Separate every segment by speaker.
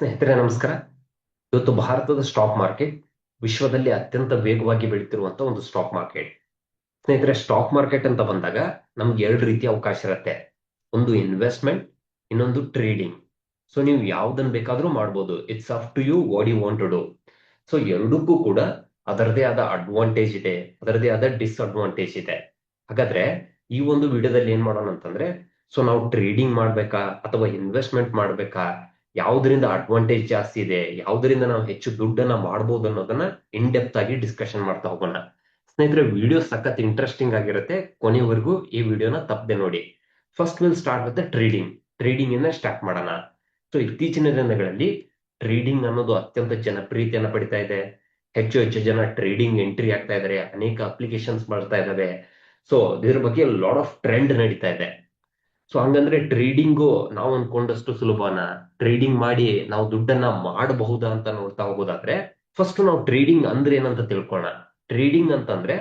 Speaker 1: ಸ್ನೇಹಿತರೆ, ನಮಸ್ಕಾರ. ಇವತ್ತು ಭಾರತದ ಸ್ಟಾಕ್ ಮಾರ್ಕೆಟ್ ವಿಶ್ವದಲ್ಲಿ ಅತ್ಯಂತ ವೇಗವಾಗಿ ಬೆಳೀತಿರುವಂತ ಒಂದು ಸ್ಟಾಕ್ ಮಾರ್ಕೆಟ್ ಸ್ನೇಹಿತರೆ ಸ್ಟಾಕ್ ಮಾರ್ಕೆಟ್ ಅಂತ ಬಂದಾಗ ನಮ್ಗೆ ಎರಡು ರೀತಿಯ ಅವಕಾಶ ಇರುತ್ತೆ. ಒಂದು ಇನ್ವೆಸ್ಟ್ಮೆಂಟ್ ಇನ್ನೊಂದು ಟ್ರೇಡಿಂಗ್ ಸೊ ನೀವು ಯಾವ್ದನ್ ಬೇಕಾದ್ರೂ ಮಾಡ್ಬೋದು. It's up to you what you want to do so ಎರಡಕ್ಕೂ ಕೂಡ ಅದರದೇ ಆದ ಅಡ್ವಾಂಟೇಜ್ ಇದೆ. ಅದರದೇ ಆದ ಡಿಸ್ಅಡ್ವಾಂಟೇಜ್ ಇದೆ. ಹಾಗಾದ್ರೆ ಈ ಒಂದು ವಿಡಿಯೋದಲ್ಲಿ ಏನ್ ಮಾಡೋಣ ಅಂತಂದ್ರೆ ಸೊ ನಾವು ಟ್ರೇಡಿಂಗ್ ಮಾಡ್ಬೇಕಾ ಅಥವಾ ಇನ್ವೆಸ್ಟ್ಮೆಂಟ್ ಮಾಡ್ಬೇಕಾ? ಯಾವ್ದ್ರಿಂದ ಅಡ್ವಾಂಟೇಜ್ ಜಾಸ್ತಿ ಇದೆ, ಯಾವ್ದರಿಂದ ನಾವು ಹೆಚ್ಚು ದುಡ್ಡನ್ನ ಮಾಡ್ಬೋದು ಅನ್ನೋದನ್ನ ಇನ್ ಡೆಪ್ತ್ ಆಗಿ ಡಿಸ್ಕಷನ್ ಮಾಡ್ತಾ ಹೋಗೋಣ. ಸ್ನೇಹಿತರೆ ವಿಡಿಯೋ ಸಖತ್ ಇಂಟ್ರೆಸ್ಟಿಂಗ್ ಆಗಿರುತ್ತೆ. ಕೊನೆವರೆಗೂ ಈ ವಿಡಿಯೋನ ತಪ್ಪದೆ ನೋಡಿ. First will start with trading trading ಇಂದ ಸ್ಟಾರ್ಟ್ ಮಾಡೋಣ. ಸೊ ಇತ್ತೀಚಿನ ದಿನಗಳಲ್ಲಿ ಟ್ರೇಡಿಂಗ್ ಅನ್ನೋದು ಅತ್ಯಂತ ಜನಪ್ರಿಯತೆಯನ್ನ ಪಡಿತಾ ಇದೆ. ಹೆಚ್ಚು ಹೆಚ್ಚು ಜನ ಟ್ರೇಡಿಂಗ್ ಎಂಟ್ರಿ ಆಗ್ತಾ ಇದಾರೆ. ಅನೇಕ ಅಪ್ಲಿಕೇಶನ್ಸ್ ಮಾಡ್ತಾ ಇದಾವೆ. ಸೊ ಇದ್ರ ಬಗ್ಗೆ ಲಾಟ್ ಆಫ್ ಟ್ರೆಂಡ್ ನಡೀತಾ ಇದೆ. ಸೊ ಹಂಗಂದ್ರೆ ಟ್ರೇಡಿಂಗು ನಾವು ಅನ್ಕೊಂಡಷ್ಟು ಸುಲಭನ. ಟ್ರೇಡಿಂಗ್ ಮಾಡಿ ನಾವು ದುಡ್ಡನ್ನ ಮಾಡಬಹುದಾ ಅಂತ ನೋಡ್ತಾ ಹೋಗೋದಾದ್ರೆ ಫಸ್ಟ್ ನಾವು ಟ್ರೇಡಿಂಗ್ ಅಂದ್ರೆ ಏನಂತ ತಿಳ್ಕೋಣ ಟ್ರೇಡಿಂಗ್ ಅಂತಂದ್ರೆ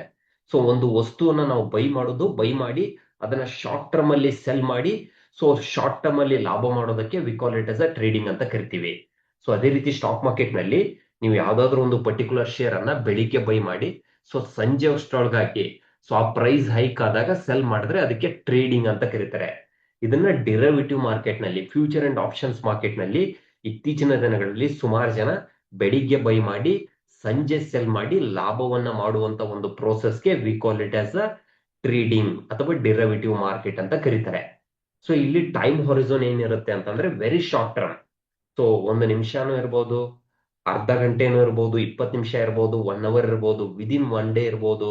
Speaker 1: ಸೊ ಒಂದು ವಸ್ತುವನ್ನ ನಾವು ಬೈ ಮಾಡೋದು ಬೈ ಮಾಡಿ ಅದನ್ನ ಶಾರ್ಟ್ ಟರ್ಮ್ ಅಲ್ಲಿ ಸೆಲ್ ಮಾಡಿ ಸೊ ಶಾರ್ಟ್ ಟರ್ಮ್ ಅಲ್ಲಿ ಲಾಭ ಮಾಡೋದಕ್ಕೆ we call it as a trading ಅಂತ ಕರಿತೀವಿ. ಸೊ ಅದೇ ರೀತಿ ಸ್ಟಾಕ್ ಮಾರ್ಕೆಟ್ನಲ್ಲಿ ನೀವು ಯಾವ್ದಾದ್ರು ಒಂದು ಪರ್ಟಿಕ್ಯುಲರ್ ಶೇರ್ ಅನ್ನ ಬೆಳಿಗ್ಗೆ ಬೈ ಮಾಡಿ ಸೊ ಸಂಜೆ ಅಷ್ಟೊಳಗಾಗಿ ಸೊ ಆ ಪ್ರೈಸ್ ಹೈಕ್ ಆದಾಗ ಸೆಲ್ ಮಾಡಿದ್ರೆ ಅದಕ್ಕೆ ಟ್ರೇಡಿಂಗ್ ಅಂತ ಕರೀತಾರೆ. ಇದನ್ನ ಡಿರವಿಟಿವ್ ಮಾರ್ಕೆಟ್ನಲ್ಲಿ ಫ್ಯೂಚರ್ ಅಂಡ್ ಆಪ್ಷನ್ಸ್ ಮಾರ್ಕೆಟ್ನಲ್ಲಿ ಇತ್ತೀಚಿನ ದಿನಗಳಲ್ಲಿ ಸುಮಾರು ಜನ ಬೆಳಿಗ್ಗೆ ಬೈ ಮಾಡಿ, ಸಂಜೆ ಸೆಲ್ ಮಾಡಿ ಲಾಭವನ್ನ ಮಾಡುವಂತ ಒಂದು ಪ್ರೋಸೆಸ್ಗೆ we call it as a trading ಅಥವಾ ಡಿರವಿಟಿವ್ ಮಾರ್ಕೆಟ್ ಅಂತ ಕರೀತಾರೆ. ಸೊ ಇಲ್ಲಿ ಟೈಮ್ ಹೊರಿಸೋನ್ ಏನಿರುತ್ತೆ ಅಂತಂದ್ರೆ ವೆರಿ ಶಾರ್ಟ್ ಟರ್ಮ್ ಸೊ ಒಂದು ನಿಮಿಷನೂ ಇರ್ಬೋದು, ಅರ್ಧ ಗಂಟೆನೂ ಇರ್ಬೋದು, ಇಪ್ಪತ್ತು ನಿಮಿಷ ಇರ್ಬೋದು ಒನ್ ಅವರ್ ಇರ್ಬೋದು ವಿದಿನ್ ಒನ್ ಡೇ ಇರ್ಬೋದು.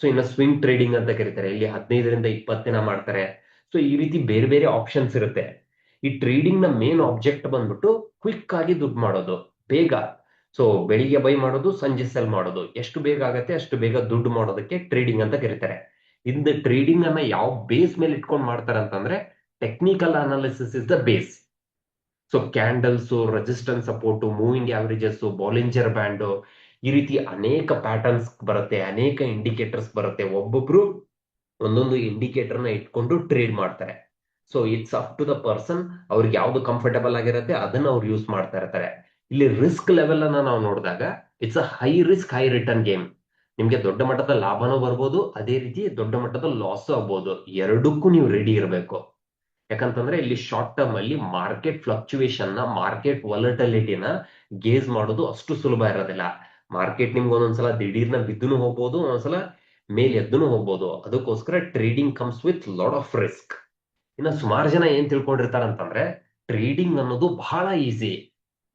Speaker 1: ಸೊ ಇನ್ನು ಸ್ವಿಂಗ್ ಟ್ರೇಡಿಂಗ್ ಅಂತ ಕರೀತಾರೆ. ಇಲ್ಲಿ ಹದಿನೈದರಿಂದ ಇಪ್ಪತ್ತು ದಿನ ಮಾಡ್ತಾರೆ. ಸೊ ಈ ರೀತಿ ಬೇರೆ ಬೇರೆ ಆಪ್ಷನ್ಸ್ ಇರುತ್ತೆ. ಈ ಟ್ರೇಡಿಂಗ್ನ ಮೇನ್ ಆಬ್ಜೆಕ್ಟ್ ಬಂದ್ಬಿಟ್ಟು ಕ್ವಿಕ್ ಆಗಿ ದುಡ್ಡು ಮಾಡೋದು. ಬೇಗ. ಸೊ ಬೆಳಿಗ್ಗೆ ಬೈ ಮಾಡೋದು, ಸಂಜೆ ಸೆಲ್ ಮಾಡೋದು. ಎಷ್ಟು ಬೇಗ ಆಗತ್ತೆ ಅಷ್ಟು ಬೇಗ ದುಡ್ಡು ಮಾಡೋದಕ್ಕೆ ಟ್ರೇಡಿಂಗ್ ಅಂತ ಕರೀತಾರೆ. ಇಂದ ಟ್ರೇಡಿಂಗ್ ಅನ್ನ ಯಾವ ಬೇಸ್ ಮೇಲೆ ಇಟ್ಕೊಂಡು ಮಾಡ್ತಾರೆ ಅಂತಂದ್ರೆ technical analysis is the base so candles resistance support moving averages Bollinger band ಈ ರೀತಿ ಅನೇಕ ಪ್ಯಾಟರ್ನ್ಸ್ ಬರುತ್ತೆ, ಅನೇಕ ಇಂಡಿಕೇಟರ್ಸ್ ಬರುತ್ತೆ. ಒಬ್ಬೊಬ್ರು ಒಂದೊಂದು ಇಂಡಿಕೇಟರ್ನ ಇಟ್ಕೊಂಡು ಟ್ರೇಡ್ ಮಾಡ್ತಾರೆ. So it's up to the person ಅವ್ರಿಗೆ ಯಾವ್ದು ಕಂಫರ್ಟಬಲ್ ಆಗಿರುತ್ತೆ, ಅದನ್ನ ಅವ್ರು ಯೂಸ್ ಮಾಡ್ತಾ ಇರ್ತಾರೆ. ಇಲ್ಲಿ ರಿಸ್ಕ್ ಲೆವೆಲ್ ಅನ್ನ ನಾವು ನೋಡಿದಾಗ it's a high risk high return game ನಿಮ್ಗೆ ದೊಡ್ಡ ಮಟ್ಟದ ಲಾಭನೂ ಬರ್ಬೋದು, ಅದೇ ರೀತಿ ದೊಡ್ಡ ಮಟ್ಟದ ಲಾಸ್ ಆಗ್ಬೋದು. ಎರಡಕ್ಕೂ ನೀವು ರೆಡಿ ಇರಬೇಕು. ಯಾಕಂತಂದ್ರೆ ಇಲ್ಲಿ ಶಾರ್ಟ್ ಟರ್ಮ್ ಅಲ್ಲಿ ಮಾರ್ಕೆಟ್ ಫ್ಲಕ್ಚುಯೇಷನ್ನ ಮಾರ್ಕೆಟ್ ವಾಲಿಟಿಲಿಟಿನ ಗೇಜ್ ಮಾಡೋದು ಅಷ್ಟು ಸುಲಭ ಇರೋದಿಲ್ಲ. ಮಾರ್ಕೆಟ್ ನಿಮ್ಗೆ ಒಂದೊಂದ್ಸಲ ದಿಢೀರ್ನ ಬಿದ್ದು ಹೋಗ್ಬೋದು, ಒಂದೊಂದ್ಸಲ ಮೇಲ್ ಎದ್ದು ಹೋಗ್ಬೋದು. ಅದಕ್ಕೋಸ್ಕರ trading comes with lot of risk ಇನ್ನ ಸುಮಾರು ಜನ ಏನ್ ತಿಳ್ಕೊಂಡಿರ್ತಾರ ಅಂತಂದ್ರೆ ಟ್ರೇಡಿಂಗ್ ಅನ್ನೋದು ಬಹಳ ಈಸಿ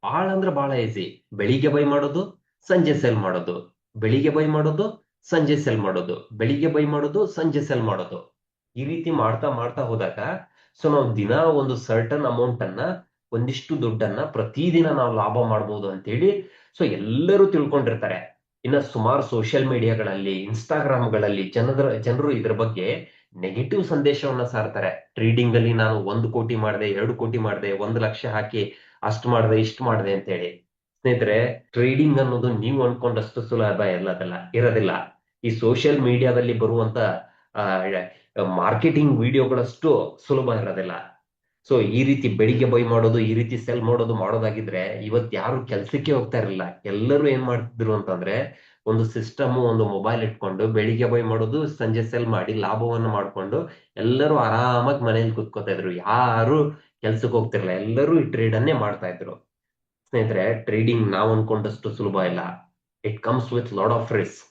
Speaker 1: ಬಹಳ ಅಂದ್ರೆ ಬಹಳ ಈಸಿ ಬೆಳಿಗ್ಗೆ ಬೈ ಮಾಡೋದು, ಸಂಜೆ ಸೆಲ್ ಮಾಡೋದು. ಬೆಳಿಗ್ಗೆ ಬೈ ಮಾಡೋದು, ಸಂಜೆ ಸೆಲ್ ಮಾಡೋದು. ಬೆಳಿಗ್ಗೆ ಬೈ ಮಾಡೋದು, ಸಂಜೆ ಸೆಲ್ ಮಾಡೋದು. ಈ ರೀತಿ ಮಾಡ್ತಾ ಮಾಡ್ತಾ ಹೋದಾಗ ಸೊ ನಾವು ದಿನ ಒಂದು ಸರ್ಟನ್ ಅಮೌಂಟ್ ಅನ್ನ, ಒಂದಿಷ್ಟು ದುಡ್ಡನ್ನ ಪ್ರತಿದಿನ ನಾವು ಲಾಭ ಮಾಡ್ಬೋದು ಅಂತೇಳಿ ಸೊ ಎಲ್ಲರೂ ತಿಳ್ಕೊಂಡಿರ್ತಾರೆ. ಇನ್ನ ಸುಮಾರು ಸೋಷಿಯಲ್ ಮೀಡಿಯಾಗಳಲ್ಲಿ ಇನ್ಸ್ಟಾಗ್ರಾಮ್ಗಳಲ್ಲಿ ಜನರ ಜನರು ಇದ್ರ ಬಗ್ಗೆ ನೆಗೆಟಿವ್ ಸಂದೇಶವನ್ನ ಸಾರ್ತಾರೆ. ಟ್ರೇಡಿಂಗ್ ಅಲ್ಲಿ ನಾನು ಒಂದು ಕೋಟಿ ಮಾಡಿದೆ, ಎರಡು ಕೋಟಿ ಮಾಡಿದೆ, ಒಂದು ಲಕ್ಷ ಹಾಕಿ ಅಷ್ಟು ಮಾಡಿದೆ, ಇಷ್ಟು ಮಾಡಿದೆ ಅಂತೇಳಿ. ಸ್ನೇಹಿತರೆ ಟ್ರೇಡಿಂಗ್ ಅನ್ನೋದು ನೀವು ಅನ್ಕೊಂಡಷ್ಟು ಸುಲಭ ಎಲ್ಲದಲ್ಲ, ಇರೋದಿಲ್ಲ. ಈ ಸೋಷಿಯಲ್ ಮೀಡಿಯಾದಲ್ಲಿ ಬರುವಂತ ಮಾರ್ಕೆಟಿಂಗ್ ವಿಡಿಯೋಗಳಷ್ಟು ಸುಲಭ ಇರೋದಿಲ್ಲ. ಸೊ ಈ ರೀತಿ ಬೆಳಿಗ್ಗೆ ಬೈ ಮಾಡೋದು, ಈ ರೀತಿ ಸೆಲ್ ಮಾಡೋದು ಮಾಡೋದಾಗಿದ್ರೆ ಇವತ್ ಯಾರು ಕೆಲ್ಸಕ್ಕೆ ಹೋಗ್ತಾ ಇರಲಿಲ್ಲ. ಎಲ್ಲರೂ ಏನ್ ಮಾಡ್ತಿದ್ರು ಅಂತಂದ್ರೆ ಒಂದು ಸಿಸ್ಟಮ್ ಒಂದು ಮೊಬೈಲ್ ಇಟ್ಕೊಂಡು ಬೆಳಿಗ್ಗೆ ಬೈ ಮಾಡೋದು, ಸಂಜೆ ಸೆಲ್ ಮಾಡಿ ಲಾಭವನ್ನ ಮಾಡ್ಕೊಂಡು ಎಲ್ಲರೂ ಆರಾಮಾಗಿ ಮನೇಲಿ ಕುತ್ಕೋತಾ ಇದ್ರು. ಯಾರು ಕೆಲ್ಸಕ್ಕೆ ಹೋಗ್ತಿರ್ಲಿಲ್ಲ. ಎಲ್ಲರೂ ಈ ಟ್ರೇಡ್ ಅನ್ನೇ ಮಾಡ್ತಾ ಇದ್ರು. ಸ್ನೇಹಿತರೆ ಟ್ರೇಡಿಂಗ್ ನಾವು ಅನ್ಕೊಂಡಷ್ಟು ಸುಲಭ ಇಲ್ಲ. It comes with lot of risk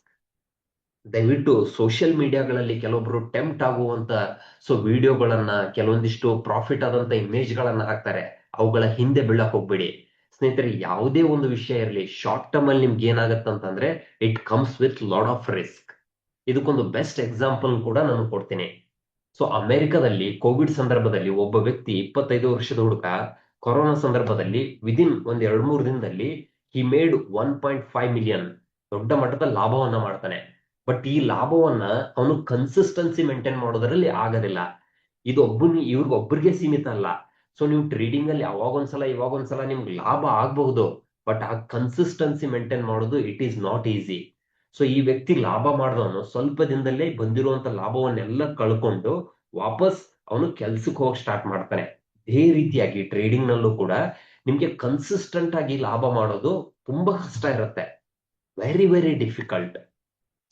Speaker 1: ದಯವಿಟ್ಟು ಸೋಷಿಯಲ್ ಮೀಡಿಯಾಗಳಲ್ಲಿ ಕೆಲವೊಬ್ರು ಟೆಂಪ್ಟ್ ಆಗುವಂತ ಸೊ ವಿಡಿಯೋಗಳನ್ನ ಕೆಲವೊಂದಿಷ್ಟು ಪ್ರಾಫಿಟ್ ಆದಂತ ಇಮೇಜ್ ಗಳನ್ನ ಹಾಕ್ತಾರೆ. ಅವುಗಳ ಹಿಂದೆ ಬೀಳಕ್ ಹೋಗ್ಬೇಡಿ. ಸ್ನೇಹಿತರೆ, ಯಾವುದೇ ಒಂದು ವಿಷಯ ಇರಲಿ ಶಾರ್ಟ್ ಟರ್ಮ್ ಅಲ್ಲಿ ನಿಮ್ಗೆ ಏನಾಗತ್ತೆ ಅಂತಂದ್ರೆ it comes with lot of risk ಇದಕ್ಕೊಂದು ಬೆಸ್ಟ್ ಎಕ್ಸಾಂಪಲ್ ಕೂಡ ನಾನು ಕೊಡ್ತೀನಿ. ಸೊ ಅಮೆರಿಕದಲ್ಲಿ ಕೋವಿಡ್ ಸಂದರ್ಭದಲ್ಲಿ ಒಬ್ಬ ವ್ಯಕ್ತಿ ಇಪ್ಪತ್ತೈದು ವರ್ಷದ ಹುಡುಗ, ಕೊರೋನಾ ಸಂದರ್ಭದಲ್ಲಿ ವಿದಿನ್ ಒಂದ್ ಎರಡ್ ಮೂರು ದಿನದಲ್ಲಿ he made one point five million ದೊಡ್ಡ ಮಟ್ಟದ ಲಾಭವನ್ನ ಮಾಡ್ತಾನೆ. ಬಟ್ ಈ ಲಾಭವನ್ನ ಅವನು ಕನ್ಸಿಸ್ಟೆನ್ಸಿ ಮೇಂಟೈನ್ ಮಾಡೋದ್ರಲ್ಲಿ ಆಗೋದಿಲ್ಲ. ಇದು ಒಬ್ಬನಿ ಇವ್ರಿಗೊಬ್ಬರಿಗೆ ಸೀಮಿತ ಅಲ್ಲ. ಸೊ ನೀವು ಟ್ರೇಡಿಂಗ್ ಅಲ್ಲಿ ಯಾವಾಗ ಒಂದ್ಸಲ ಇವಾಗ ಒಂದ್ಸಲ ನಿಮ್ಗೆ ಲಾಭ ಆಗಬಹುದು. ಬಟ್ ಆ ಕನ್ಸಿಸ್ಟೆನ್ಸಿ ಮೇಂಟೈನ್ ಮಾಡೋದು it is not easy so ಈ ವ್ಯಕ್ತಿ ಲಾಭ ಮಾಡಿದವನು ಸ್ವಲ್ಪ ದಿನದಲ್ಲೇ ಬಂದಿರುವಂತ ಲಾಭವನ್ನೆಲ್ಲ ಕಳ್ಕೊಂಡು ವಾಪಸ್ ಅವನು ಕೆಲ್ಸಕ್ಕೆ ಹೋಗಿ ಸ್ಟಾರ್ಟ್ ಮಾಡ್ತಾನೆ. ಇದೇ ರೀತಿಯಾಗಿ ಟ್ರೇಡಿಂಗ್ ನಲ್ಲೂ ಕೂಡ ನಿಮ್ಗೆ ಕನ್ಸಿಸ್ಟೆಂಟ್ ಆಗಿ ಲಾಭ ಮಾಡೋದು ತುಂಬಾ ಕಷ್ಟ ಇರುತ್ತೆ. ವೆರಿ ವೆರಿ ಡಿಫಿಕಲ್ಟ್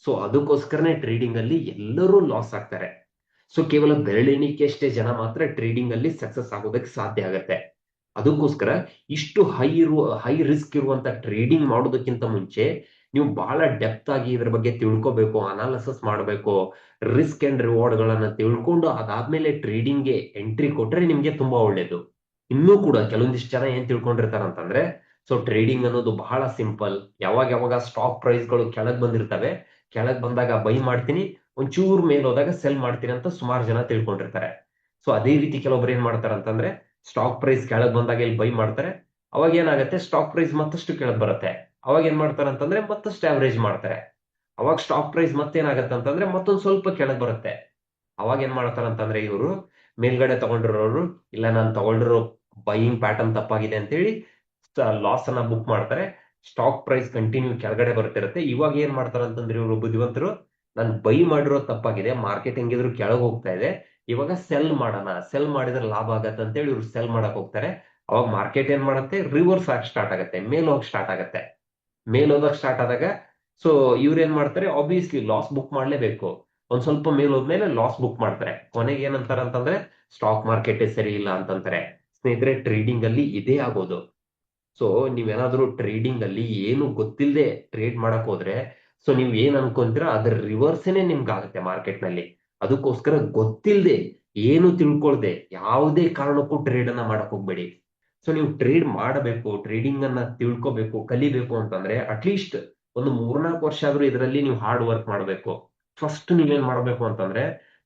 Speaker 1: ಸೊ ಅದಕ್ಕೋಸ್ಕರನೇ ಟ್ರೇಡಿಂಗ್ ಅಲ್ಲಿ ಎಲ್ಲರೂ ಲಾಸ್ ಆಗ್ತಾರೆ. ಸೊ ಕೇವಲ ಬೆರಳೆಣಿಕೆಯಷ್ಟೇ ಜನ ಮಾತ್ರ ಟ್ರೇಡಿಂಗ್ ಅಲ್ಲಿ ಸಕ್ಸಸ್ ಆಗೋದಕ್ಕೆ ಸಾಧ್ಯ ಆಗತ್ತೆ. ಅದಕ್ಕೋಸ್ಕರ ಇಷ್ಟು ಹೈ ಇರುವ ಹೈ ರಿಸ್ಕ್ ಇರುವಂತ ಟ್ರೇಡಿಂಗ್ ಮಾಡೋದಕ್ಕಿಂತ ಮುಂಚೆ ನೀವು ಬಹಳ ಡೆಪ್ತ್ ಆಗಿ ಇದ್ರ ಬಗ್ಗೆ ತಿಳ್ಕೊಬೇಕು ಅನಾಲಿಸಿಸ್ ಮಾಡಬೇಕು ರಿಸ್ಕ್ ಅಂಡ್ ರಿವಾರ್ಡ್ ಗಳನ್ನ ತಿಳ್ಕೊಂಡು ಅದಾದ್ಮೇಲೆ ಟ್ರೇಡಿಂಗ್ಗೆ ಎಂಟ್ರಿ ಕೊಟ್ರೆ ನಿಮ್ಗೆ ತುಂಬಾ ಒಳ್ಳೇದು. ಇನ್ನೂ ಕೂಡ ಕೆಲವೊಂದಿಷ್ಟು ಜನ ಏನ್ ತಿಳ್ಕೊಂಡಿರ್ತಾರಂತಂದ್ರೆ ಸೊ ಟ್ರೇಡಿಂಗ್ ಅನ್ನೋದು ಬಹಳ ಸಿಂಪಲ್ ಯಾವಾಗ ಯಾವಾಗ ಸ್ಟಾಕ್ ಪ್ರೈಸ್ಗಳು ಕೆಳಗ್ ಬಂದಿರ್ತವೆ ಕೆಳಗ್ ಬಂದಾಗ ಬೈ ಮಾಡ್ತೀನಿ, ಒಂಚೂರು ಮೇಲೆ ಹೋದಾಗ ಸೆಲ್ ಮಾಡ್ತೀನಿ ಅಂತ ಸುಮಾರು ಜನ ತಿಳ್ಕೊಂಡಿರ್ತಾರೆ. ಸೊ ಅದೇ ರೀತಿ ಕೆಲವೊಬ್ರು ಏನ್ ಮಾಡ್ತಾರೆ ಅಂತಂದ್ರೆ ಸ್ಟಾಕ್ ಪ್ರೈಸ್ ಕೆಳಗ್ ಬಂದಾಗ ಇಲ್ಲಿ ಬೈ ಮಾಡ್ತಾರೆ. ಅವಾಗ ಏನಾಗುತ್ತೆ, ಸ್ಟಾಕ್ ಪ್ರೈಸ್ ಮತ್ತಷ್ಟು ಕೆಳಗ್ ಬರುತ್ತೆ. ಅವಾಗ ಏನ್ ಮಾಡ್ತಾರೆ ಅಂತಂದ್ರೆ ಮತ್ತಷ್ಟು ಆವರೇಜ್ ಮಾಡ್ತಾರೆ. ಅವಾಗ ಸ್ಟಾಕ್ ಪ್ರೈಸ್ ಮತ್ತೇನಾಗತ್ತೆ ಅಂತಂದ್ರೆ ಮತ್ತೊಂದ್ ಸ್ವಲ್ಪ ಕೆಳಗ್ ಬರುತ್ತೆ. ಅವಾಗ ಏನ್ ಮಾಡ್ತಾರೆ ಅಂತಂದ್ರೆ ಇವರು, ಮೇಲ್ಗಡೆ ತಗೊಂಡಿರೋರು, ಇಲ್ಲ ನಾನು ತಗೊಂಡಿರೋ ಬೈಯಿಂಗ್ ಪ್ಯಾಟರ್ನ್ ತಪ್ಪಾಗಿದೆ ಅಂತ ಹೇಳಿ ಲಾಸ್ ಅನ್ನ ಬುಕ್ ಮಾಡ್ತಾರೆ. ಸ್ಟಾಕ್ ಪ್ರೈಸ್ ಕಂಟಿನ್ಯೂ ಕೆಳಗಡೆ ಬರ್ತಿರುತ್ತೆ. ಇವಾಗ ಏನ್ ಮಾಡ್ತಾರೆ ಅಂತಂದ್ರೆ ಇವರು ಬುದ್ಧಿವಂತರು, ನಾನು ಬೈ ಮಾಡಿರೋ ತಪ್ಪಾಗಿದೆ ಮಾರ್ಕೆಟ್ ಹೆಂಗಿದ್ರು ಕೆಳಗೆ ಹೋಗ್ತಾ ಇದೆ. ಇವಾಗ ಸೆಲ್ ಮಾಡೋಣ ಸೆಲ್ ಮಾಡಿದ್ರೆ ಲಾಭ ಆಗತ್ತೆ ಅಂತೇಳಿ ಇವ್ರು ಸೆಲ್ ಮಾಡಕ್ ಹೋಗ್ತಾರೆ. ಅವಾಗ ಮಾರ್ಕೆಟ್ ಏನ್ ಮಾಡುತ್ತೆ? ರಿವರ್ಸ್ ಆಗಿ ಸ್ಟಾರ್ಟ್ ಆಗುತ್ತೆ, ಮೇಲ್ ಹೋಗಿ ಸ್ಟಾರ್ಟ್ ಆಗುತ್ತೆ. ಮೇಲ್ ಹೋದಾಗ ಸ್ಟಾರ್ಟ್ ಆದಾಗ ಸೊ ಇವ್ರು ಏನ್ ಮಾಡ್ತಾರೆ? ಆಬ್ವಿಯಸ್ಲಿ ಲಾಸ್ ಬುಕ್ ಮಾಡ್ಲೇಬೇಕು. ಒಂದ್ ಸ್ವಲ್ಪ ಮೇಲ್ ಹೋದ್ಮೇಲೆ ಲಾಸ್ ಬುಕ್ ಮಾಡ್ತಾರೆ. ಕೊನೆಗೆ ಏನಂತಾರ ಅಂತಂದ್ರೆ ಸ್ಟಾಕ್ ಮಾರ್ಕೆಟ್ ಸರಿ ಇಲ್ಲ ಅಂತಂತಾರೆ. ಸ್ನೇಹಿತರೆ ಟ್ರೇಡಿಂಗ್ ಅಲ್ಲಿ ಇದೇ ಆಗೋದು. ಸೊ ನೀವೇನಾದ್ರೂ ಟ್ರೇಡಿಂಗ್ ಅಲ್ಲಿ ಏನು ಗೊತ್ತಿಲ್ಲದೆ ಟ್ರೇಡ್ ಮಾಡಕ್ ಹೋದ್ರೆ ಸೊ ನೀವ್ ಏನ್ ಅನ್ಕೊಂತೀರಾ ಅದ್ರ ರಿವರ್ಸೇನೆ ನಿಮ್ಗೆ ಆಗುತ್ತೆ ಮಾರ್ಕೆಟ್ನಲ್ಲಿ ಅದಕ್ಕೋಸ್ಕರ ಗೊತ್ತಿಲ್ಲದೆ ಏನು ತಿಳ್ಕೊಳ್ದೆ ಯಾವುದೇ ಕಾರಣಕ್ಕೂ ಟ್ರೇಡ್ ಅನ್ನ ಮಾಡಕ್ ಹೋಗ್ಬೇಡಿ. ಸೊ ನೀವು ಟ್ರೇಡ್ ಮಾಡಬೇಕು ಟ್ರೇಡಿಂಗ್ ಅನ್ನ ತಿಳ್ಕೊಬೇಕು ಕಲಿಬೇಕು ಅಂತಂದ್ರೆ ಅಟ್ಲೀಸ್ಟ್ ಒಂದು ಮೂರ್ನಾಲ್ಕು ವರ್ಷ ಆದ್ರೂ ಇದರಲ್ಲಿ ನೀವು ಹಾರ್ಡ್ ವರ್ಕ್ ಮಾಡಬೇಕು. ಫಸ್ಟ್ ನೀವೇನ್ ಮಾಡಬೇಕು ಅಂತಂದ್ರೆ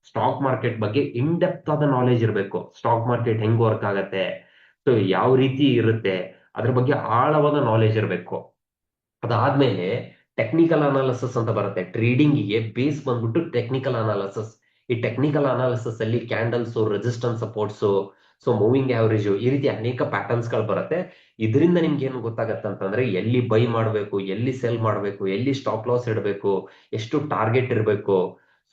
Speaker 1: ಸ್ಟಾಕ್ ಮಾರ್ಕೆಟ್ ಬಗ್ಗೆ ಇನ್ ಡೆಪ್ತ್ ಆದ ನಾಲೆಜ್ ಇರಬೇಕು. ಸ್ಟಾಕ್ ಮಾರ್ಕೆಟ್ ಹೆಂಗ್ ವರ್ಕ್ ಆಗತ್ತೆ? ಸೊ ಯಾವ ರೀತಿ ಇರುತ್ತೆ? ಅದ್ರ ಬಗ್ಗೆ ಆಳವಾದ ನಾಲೆಜ್ ಇರಬೇಕು. ಅದಾದ್ಮೇಲೆ ಟೆಕ್ನಿಕಲ್ ಅನಾಲಿಸಿಸ್ ಅಂತ ಬರುತ್ತೆ. ಟ್ರೇಡಿಂಗ್ಗೆ ಬೇಸ್ ಬಂದ್ಬಿಟ್ಟು ಟೆಕ್ನಿಕಲ್ ಅನಾಲಿಸಿಸ್ ಈ ಟೆಕ್ನಿಕಲ್ ಅನಾಲಿಸಿಸ್ ಅಲ್ಲಿ candles resistance supports so moving average ಈ ರೀತಿ ಅನೇಕ ಪ್ಯಾಟರ್ನ್ಸ್ಗಳು ಬರುತ್ತೆ. ಇದರಿಂದ ನಿಮ್ಗೆ ಏನು ಗೊತ್ತಾಗತ್ತೆ ಅಂತಂದ್ರೆ ಎಲ್ಲಿ ಬೈ ಮಾಡಬೇಕು, ಎಲ್ಲಿ ಸೆಲ್ ಮಾಡಬೇಕು, ಎಲ್ಲಿ ಸ್ಟಾಪ್ ಲಾಸ್ ಇಡಬೇಕು, ಎಷ್ಟು ಟಾರ್ಗೆಟ್ ಇರಬೇಕು.